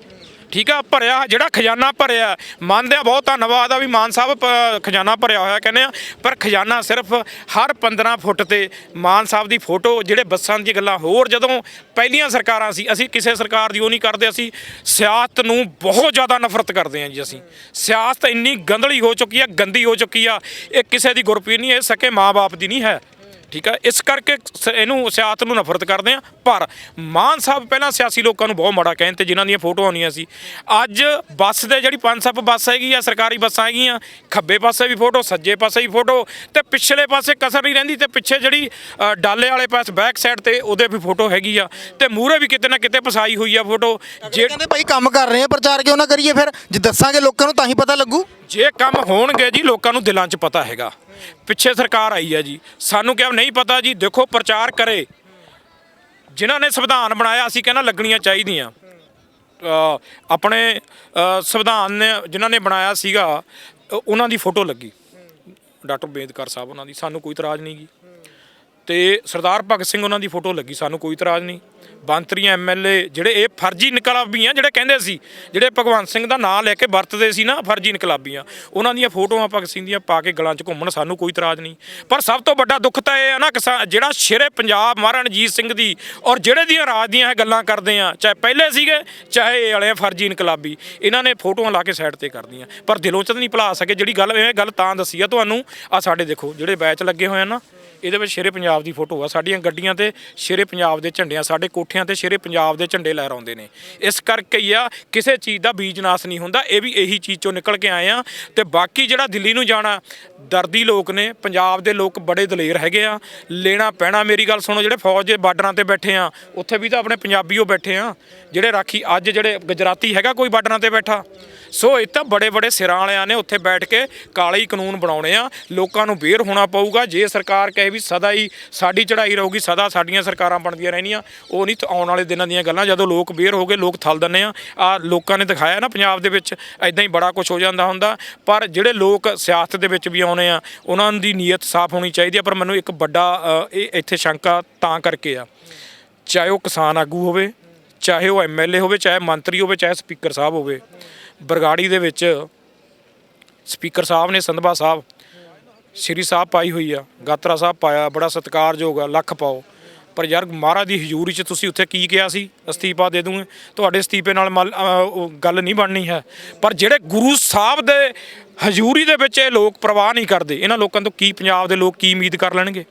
ਠੀਕ ਆ, ਭਰਿਆ, ਜਿਹੜਾ ਖਜ਼ਾਨਾ ਭਰਿਆ ਮੰਨਦੇ ਆ ਬਹੁਤ ਧੰਨਵਾਦ ਆ ਵੀ ਮਾਨ ਸਾਹਿਬ, ਪ- ਖਜ਼ਾਨਾ ਭਰਿਆ ਹੋਇਆ ਕਹਿੰਦੇ ਆ, ਪਰ ਖਜ਼ਾਨਾ ਸਿਰਫ ਹਰ 15 ਫੁੱਟ ਤੇ ਮਾਨ ਸਾਹਿਬ ਦੀ ਫੋਟੋ, ਜਿਹੜੇ ਬੱਸਾਂ ਦੀ ਗੱਲਾਂ, ਹੋਰ ਜਦੋਂ ਪਹਿਲੀਆਂ ਸਰਕਾਰਾਂ ਸੀ, ਅਸੀਂ ਕਿਸੇ ਸਰਕਾਰ ਦੀ ਉਹ ਨਹੀਂ ਕਰਦੇ, ਅਸੀਂ ਸਿਆਸਤ ਨੂੰ ਬਹੁਤ ਜ਼ਿਆਦਾ ਨਫ਼ਰਤ ਕਰਦੇ ਹਾਂ ਜੀ ਅਸੀਂ। ਸਿਆਸਤ ਇੰਨੀ ਗੰਦਲੀ ਹੋ ਚੁੱਕੀ ਆ, ਗੰਦੀ ਹੋ ਚੁੱਕੀ ਆ, ਇਹ ਕਿਸੇ ਦੀ ਗੁਰਪੀਰ ਨਹੀਂ, ਇਹ ਸਕੇ ਮਾਪੇ ਦੀ ਨਹੀਂ ਹੈ। ਠੀਕ ਹੈ ਇਸ ਕਰਕੇ ਸ- ਇਹਨੂੰ ਸਿਆਸਤ ਨੂੰ ਨਫ਼ਰਤ ਕਰਦੇ ਆ। ਪਰ ਮਾਨ ਸਾਹਿਬ ਪਹਿਲਾਂ ਸਿਆਸੀ ਲੋਕਾਂ ਨੂੰ ਬਹੁਤ ਮਾੜਾ ਕਹਿੰਦੇ ਜਿਨ੍ਹਾਂ ਦੀਆਂ ਫੋਟੋਆਂ ਆਉਂਦੀਆਂ ਸੀ। ਅੱਜ ਬੱਸ ਦੇ ਜਿਹੜੀ ਪੰਜ ਸੱਤ ਬੱਸ ਹੈਗੀ ਆ ਸਰਕਾਰੀ ਬੱਸਾਂ ਹੈਗੀਆਂ ਖੱਬੇ ਪਾਸੇ ਵੀ ਫੋਟੋ ਸੱਜੇ ਪਾਸੇ ਵੀ ਫੋਟੋ ਤੇ ਪਿਛਲੇ ਪਾਸੇ ਕਸਰ ਨਹੀਂ ਰਹਿੰਦੀ ਤੇ ਪਿੱਛੇ ਜਿਹੜੀ ਅ, ਡਾਲੇ ਵਾਲੇ ਪਾਸੇ ਬੈਕ ਸਾਈਡ ਤੇ ਉਹਦੇ ਵੀ ਫੋਟੋ ਹੈਗੀ ਆ ਤੇ ਮੂਹਰੇ ਵੀ ਕਿਤੇ ਨਾ ਕਿਤੇ ਫਸਾਈ ਹੋਈ ਆ ਫੋਟੋ। ਜੇ ਕਹਿੰਦੇ ਭਾਈ ਕੰਮ ਕਰ ਰਹੇ ਆ ਪ੍ਰਚਾਰ ਕਿਉਂ ਨਾ ਕਰੀਏ ਫਿਰ? ਜੇ ਦੱਸਾਂਗੇ ਲੋਕਾਂ ਨੂੰ ਤਾਂ ਹੀ ਪਤਾ ਲੱਗੂ। ਜੇ ਕੰਮ ਹੋਣਗੇ ਜੀ ਲੋਕਾਂ ਨੂੰ ਦਿਲਾਂ 'ਚ ਪਤਾ ਹੈਗਾ। ਪਿੱਛੇ ਸਰਕਾਰ ਆਈ ਹੈ ਜੀ। ਸਾਨੂੰ ਕਿਹਾ ਨਹੀਂ ਪਤਾ ਜੀ, ਦੇਖੋ ਪ੍ਰਚਾਰ ਕਰੇ। ਜਿਨ੍ਹਾਂ ਨੇ ਸੰਵਿਧਾਨ ਬਣਾਇਆ, ਅਸੀਂ ਕਹਿੰਦਾ ਲੱਗਣੀਆਂ ਚਾਹੀਦੀਆਂ। ਆਪਣੇ ਸੰਵਿਧਾਨ ਨੇ, ਜਿਨ੍ਹਾਂ ਨੇ ਬਣਾਇਆ ਸੀਗਾ ਉਹਨਾਂ ਦੀ ਫੋਟੋ ਲੱਗੀ। ਡਾਕਟਰ ਬੇਦਕਰ ਸਾਹਿਬ ਉਹਨਾਂ ਦੀ, ਸਾਨੂੰ ਕੋਈ ਇਤਰਾਜ਼ ਨਹੀਂ ਗੀ। ਤੇ ਸਰਦਾਰ ਭਗਤ ਸਿੰਘ ਉਹਨਾਂ ਦੀ ਫੋਟੋ ਲੱਗੀ, ਸਾਨੂੰ ਕੋਈ ਇਤਰਾਜ਼ ਨਹੀਂ। ਬੰਤਰੀਆਂ ਐਮਐਲਏ ਜਿਹੜੇ ਇਹ ਫਰਜ਼ੀ ਇਨਕਲਾਬੀਆਂ, ਜਿਹੜੇ ਕਹਿੰਦੇ ਸੀ, ਜਿਹੜੇ ਭਗਵੰਤ ਸਿੰਘ ਦਾ ਨਾਮ ਲੈ ਕੇ ਵਰਤਦੇ ਸੀ ਨਾ, ਫਰਜ਼ੀ ਇਨਕਲਾਬੀਆਂ, ਉਹਨਾਂ ਦੀਆਂ ਫੋਟੋਆਂ ਭਗਤ ਸਿੰਘ ਦੀਆਂ ਪਾ ਕੇ ਗਲਾਂ 'ਚ ਘੁੰਮਣ, ਸਾਨੂੰ ਕੋਈ ਇਤਰਾਜ਼ ਨਹੀਂ। ਪਰ ਸਭ ਤੋਂ ਵੱਡਾ ਦੁੱਖ ਤਾਂ ਇਹ ਆ ਨਾ, ਕਿਸਾ- ਜਿਹੜਾ ਸ਼ੇਰੇ ਪੰਜਾਬ ਮਹਾਰਾਣਾ ਰਣਜੀਤ ਸਿੰਘ ਦੀ ਔਰ ਜਿਹੜੇ ਦੀਆਂ ਰਾਜ ਦੀਆਂ ਇਹ ਗੱਲਾਂ ਕਰਦੇ ਆ, ਚਾਹੇ ਪਹਿਲੇ ਸੀਗੇ, ਚਾਹੇ ਇਹ ਵਾਲੇ ਫਰਜ਼ੀ ਇਨਕਲਾਬੀ, ਇਹਨਾਂ ਨੇ ਫੋਟੋਆਂ ਲਾ ਕੇ ਸਾਈਡ ਤੇ ਕਰਦੀਆਂ। ਪਰ ਦਿਲੋਂ ਚ ਤਾਂ ਨਹੀਂ ਭੁਲਾ ਸਕੇ ਜਿਹੜੀ ਗੱਲ, ਇਹ ਗੱਲ ਤਾਂ ਦੱਸੀ ਆ ਤੁਹਾਨੂੰ, ਆ ਸਾਡੇ ਦੇਖੋ, ਜਿਹੜੇ ਬੈਚ ਲੱਗੇ ਹੋਏ ਆ ਨਾ ਇਹਦੇ ਵਿੱਚ ਸ਼ੇਰੇ ਪੰਜਾਬ ਦੀ ਫੋਟੋ ਆ। ਸਾਡੀਆਂ ਗੱਡੀਆਂ ਤੇ ਸ਼ੇਰੇ ਪੰਜਾਬ ਦੇ ਝੰਡਿਆਂ, ਸਾਡੇ ਕੋਠਿਆਂ ਤੇ ਸ਼ੇਰੇ ਪੰਜਾਬ ਦੇ ਝੰਡੇ ਲਹਿਰਾਉਂਦੇ ਨੇ। ਇਸ ਕਰਕੇ ਹੀ ਆ, ਕਿਸੇ ਚੀਜ਼ ਦਾ ਬੀਜ ਨਾਸ ਨਹੀਂ ਹੁੰਦਾ, ਇਹ ਵੀ ਇਹੀ ਚੀਜ਼ ਚੋਂ ਨਿਕਲ ਕੇ ਆਏ ਆ। ਤੇ ਬਾਕੀ ਜਿਹੜਾ ਦਿੱਲੀ ਨੂੰ ਜਾਣਾ, ਦਰਦੀ ਲੋਕ ਨੇ, ਪੰਜਾਬ ਦੇ ਲੋਕ ਬੜੇ ਦਲੇਰ ਹੈਗੇ ਆ। ਲੈਣਾ ਪੈਣਾ, ਮੇਰੀ ਗੱਲ ਸੁਣੋ, ਜਿਹੜੇ ਫੌਜ ਦੇ ਬਾਰਡਰਾਂ ਤੇ ਬੈਠੇ ਆ, ਉੱਥੇ ਵੀ ਤਾਂ ਆਪਣੇ ਪੰਜਾਬੀਓ ਬੈਠੇ ਆ। ਜਿਹੜੇ ਰਾਖੀ, ਅੱਜ ਜਿਹੜੇ ਗੁਜਰਾਤੀ ਹੈਗਾ ਕੋਈ ਬਾਰਡਰਾਂ ਤੇ ਬੈਠਾ ਸੋ ਇਹ ਤਾਂ ਬੜੇ ਬੜੇ ਸਿਰਾਂ ਵਾਲਿਆਂ ਨੇ ਉੱਥੇ ਬੈਠ ਕੇ ਕਾਲੇ ਹੀ ਕਾਨੂੰਨ ਬਣਾਉਣੇ ਆ। ਲੋਕਾਂ ਨੂੰ ਬੇਰ ਹੋਣਾ ਪਊਗਾ। ਜੇ ਸਰਕਾਰ ਕਹੇ ਵੀ ਸਦਾ ਹੀ ਸਾਡੀ ਚੜ੍ਹਾਈ ਰਹੂਗੀ, ਸਦਾ ਸਾਡੀਆਂ ਸਰਕਾਰਾਂ ਬਣਦੀਆਂ ਰਹਿਣੀਆਂ, ਉਹ ਨਹੀਂ ਤਾਂ ਆਉਣ ਵਾਲੇ ਦਿਨਾਂ ਦੀਆਂ ਗੱਲਾਂ, ਜਦੋਂ ਲੋਕ ਬੇਰ ਹੋ ਗਏ, ਲੋਕ ਥਲ ਦਿੰਦੇ ਆ। ਆ ਲੋਕਾਂ ਨੇ ਦਿਖਾਇਆ ਨਾ ਪੰਜਾਬ ਦੇ ਵਿੱਚ ਐਦਾਂ ਹੀ ਬੜਾ ਕੁਝ ਹੋ ਜਾਂਦਾ ਹੁੰਦਾ। ਪਰ ਜਿਹੜੇ ਲੋਕ ਸਿਆਸਤ ਦੇ ਵਿੱਚ ਵੀ ਆਉਣੇ ਆ, ਉਹਨਾਂ ਦੀ ਨੀਅਤ ਸਾਫ਼ ਹੋਣੀ ਚਾਹੀਦੀ ਆ, ਪਰ ਮੈਨੂੰ ਇੱਕ ਵੱਡਾ ਇਹ ਇੱਥੇ ਸ਼ੰਕਾ ਤਾਂ ਕਰਕੇ ਆ। ਚਾਹੇ ਉਹ ਕਿਸਾਨ ਆਗੂ ਹੋਵੇ, ਚਾਹੇ ਉਹ ਐਮਐਲਏ ਹੋਵੇ, ਚਾਹੇ ਮੰਤਰੀ ਹੋਵੇ, ਚਾਹੇ ਸਪੀਕਰ ਸਾਹਿਬ ਹੋਵੇ ਬਰਗਾੜੀ ਦੇ ਵਿੱਚ ਸਪੀਕਰ ਸਾਹਿਬ ਨੇ, ਸੰਧਵਾ ਸਾਹਿਬ, ਸ਼੍ਰੀ ਸਾਹਿਬ ਪਾਈ ਹੋਈ ਆ, ਗਾਤਰਾ ਸਾਹਿਬ ਪਾਇਆ, ਬੜਾ ਸਤਿਕਾਰਯੋਗ ਆ, ਲੱਖ ਪਾਓ। ਪਰ ਯਾਰ, ਮਹਾਰਾਜ ਦੀ ਹਜ਼ੂਰੀ 'ਚ ਤੁਸੀਂ ਉੱਥੇ ਕੀ ਕਿਹਾ ਸੀ? ਅਸਤੀਫਾ ਦੇ ਦੂੰਗੇ ਤੁਹਾਡੇ ਅਸਤੀਫੇ ਨਾਲ ਮਲ- ਉਹ ਗੱਲ ਨਹੀਂ ਬਣਨੀ ਹੈ। ਪਰ ਜਿਹੜੇ ਗੁਰੂ ਸਾਹਿਬ ਦੇ ਹਜ਼ੂਰੀ ਦੇ ਵਿੱਚ ਇਹ ਲੋਕ ਪ੍ਰਵਾਹ ਨਹੀਂ ਕਰਦੇ, ਇਹਨਾਂ ਲੋਕਾਂ ਤੋਂ ਕੀ ਪੰਜਾਬ ਦੇ ਲੋਕ ਕੀ ਉਮੀਦ ਕਰ ਲੈਣਗੇ?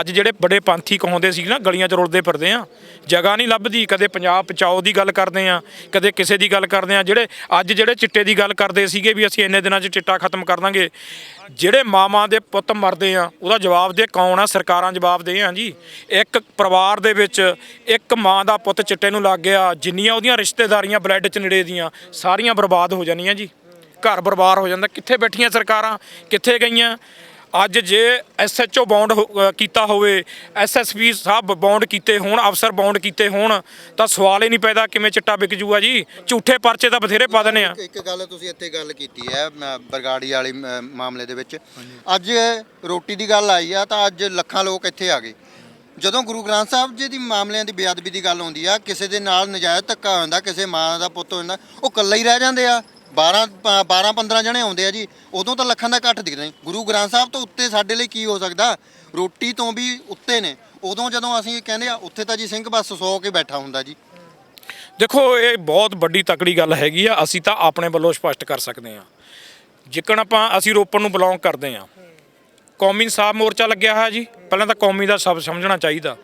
ਅੱਜ ਜਿਹੜੇ ਬੜੇ ਪੰਥੀ ਕਹਾਉਂਦੇ ਸੀ ਨਾ, ਗਲੀਆਂ 'ਚ ਰੁਲਦੇ ਫਿਰਦੇ ਆ, ਜਗ੍ਹਾ ਨਹੀਂ ਲੱਭਦੀ, ਕਦੇ ਪੰਜਾਬ ਬਚਾਓ ਦੀ ਗੱਲ ਕਰਦੇ ਆ, ਕਦੇ ਕਿਸੇ ਦੀ ਗੱਲ ਕਰਦੇ ਆ, ਜਿਹੜੇ ਅੱਜ ਜਿਹੜੇ ਚਿੱਟੇ ਦੀ ਗੱਲ ਕਰਦੇ ਸੀਗੇ ਵੀ ਅਸੀਂ ਇੰਨੇ ਦਿਨਾਂ 'ਚ ਚਿੱਟਾ ਖਤਮ ਕਰ ਦਾਂਗੇ, ਜਿਹੜੇ ਮਾਵਾਂ ਦੇ ਪੁੱਤ ਮਰਦੇ ਆ, ਉਹਦਾ ਜਵਾਬ ਦੇ ਕੌਣ ਆ? ਸਰਕਾਰਾਂ ਜਵਾਬ ਦੇ ਆ ਜੀ। ਇੱਕ ਪਰਿਵਾਰ ਦੇ ਵਿੱਚ ਇੱਕ ਮਾਂ ਦਾ ਪੁੱਤ ਚਿੱਟੇ ਨੂੰ ਲੱਗ ਗਿਆ, ਜਿੰਨੀਆਂ ਉਹਦੀਆਂ ਰਿਸ਼ਤੇਦਾਰੀਆਂ ਬਲੱਡ 'ਚ ਨੇੜੇ ਦੀਆਂ, ਸਾਰੀਆਂ ਬਰਬਾਦ ਹੋ ਜਾਣੀਆਂ ਜੀ। ਘਰ ਬਰਬਾਦ ਹੋ ਜਾਂਦਾ। ਕਿੱਥੇ ਬੈਠੀਆਂ ਸਰਕਾਰਾਂ? ਕਿੱਥੇ ਗਈਆਂ? ਅੱਜ ਜੇ ਐਸਐਚਓ ਬੌਂਡ ਕੀਤਾ ਹੋਵੇ ਐਸਐਸਪੀ ਸਾਹਿਬ ਬੌਂਡ ਕੀਤੇ ਹੋਣ ਅਫਸਰ ਬੌਂਡ ਕੀਤੇ ਹੋਣ ਤਾਂ ਸਵਾਲ ਹੀ ਨਹੀਂ ਪੈਦਾ ਕਿਵੇਂ ਚਿੱਟਾ ਵਿਕ ਜੂਗਾ ਜੀ। ਝੂਠੇ ਪਰਚੇ ਤਾਂ ਬਥੇਰੇ ਪਾ ਦਿੰਦੇ ਆ। ਇੱਕ ਗੱਲ ਤੁਸੀਂ ਇੱਥੇ ਗੱਲ ਕੀਤੀ ਹੈ ਮ- ਬਰਗਾੜੀ ਵਾਲੀ ਮਾਮਲੇ ਦੇ ਵਿੱਚ। ਅੱਜ ਰੋਟੀ ਦੀ ਗੱਲ ਆਈ ਆ ਤਾਂ ਅੱਜ ਲੱਖਾਂ ਲੋਕ ਇੱਥੇ ਆ ਗਏ। ਜਦੋਂ ਗੁਰੂ ਗ੍ਰੰਥ ਸਾਹਿਬ ਜੀ ਦੀ ਮਾਮਲਿਆਂ ਦੀ ਬੇਅਦਬੀ ਦੀ ਗੱਲ ਆਉਂਦੀ ਆ ਕਿਸੇ ਦੇ ਨਾਲ ਨਜਾਇਜ਼ ਧੱਕਾ ਹੁੰਦਾ ਕਿਸੇ ਮਾਂ ਦਾ ਪੁੱਤ ਹੁੰਦਾ ਉਹ ਇਕੱਲਾ ਹੀ ਰਹਿ ਜਾਂਦੇ ਆ। 12 12 15 ਜਣੇ ਆਉਂਦੇ ਆ ਜੀ, ਉਦੋਂ ਤਾਂ ਲੱਖਾਂ ਦਾ ਇਕੱਠ ਦਿਖਦਾ ਨਹੀਂ ਗੁਰੂ ਗ੍ਰੰਥ ਸਾਹਿਬ ਤੋਂ ਉੱਤੇ ਸਾਡੇ ਲਈ ਕੀ ਹੋ ਸਕਦਾ? ਰੋਟੀ ਤੋਂ ਵੀ ਉੱਤੇ ਨੇ। ਉਦੋਂ ਜਦੋਂ ਅਸੀਂ ਕਹਿੰਦੇ ਆ, ਉੱਥੇ ਤਾਂ ਜੀ ਸਿੰਘ ਬਸ ਸੌ ਕੇ ਬੈਠਾ ਹੁੰਦਾ ਜੀ। ਦੇਖੋ, ਇਹ ਬਹੁਤ ਵੱਡੀ ਤਕੜੀ ਗੱਲ ਹੈਗੀ ਆ। ਅਸੀਂ ਤਾਂ ਆਪਣੇ ਵੱਲੋਂ ਸਪਸ਼ਟ ਕਰ ਸਕਦੇ ਆ। ਜਿੱਕਣ ਆਪਾਂ, ਅਸੀਂ ਰੋਪੜ ਨੂੰ ਬਿਲੋਂਗ ਕਰਦੇ ਆ। ਕੌਮੀ ਇਨਸਾਫ ਮੋਰਚਾ ਲੱਗਿਆ ਹੋਇਆ ਜੀ। ਪਹਿਲਾਂ ਤਾਂ ਕੌਮੀ ਦਾ ਸਭ ਸਮਝਣਾ ਚਾਹੀਦਾ।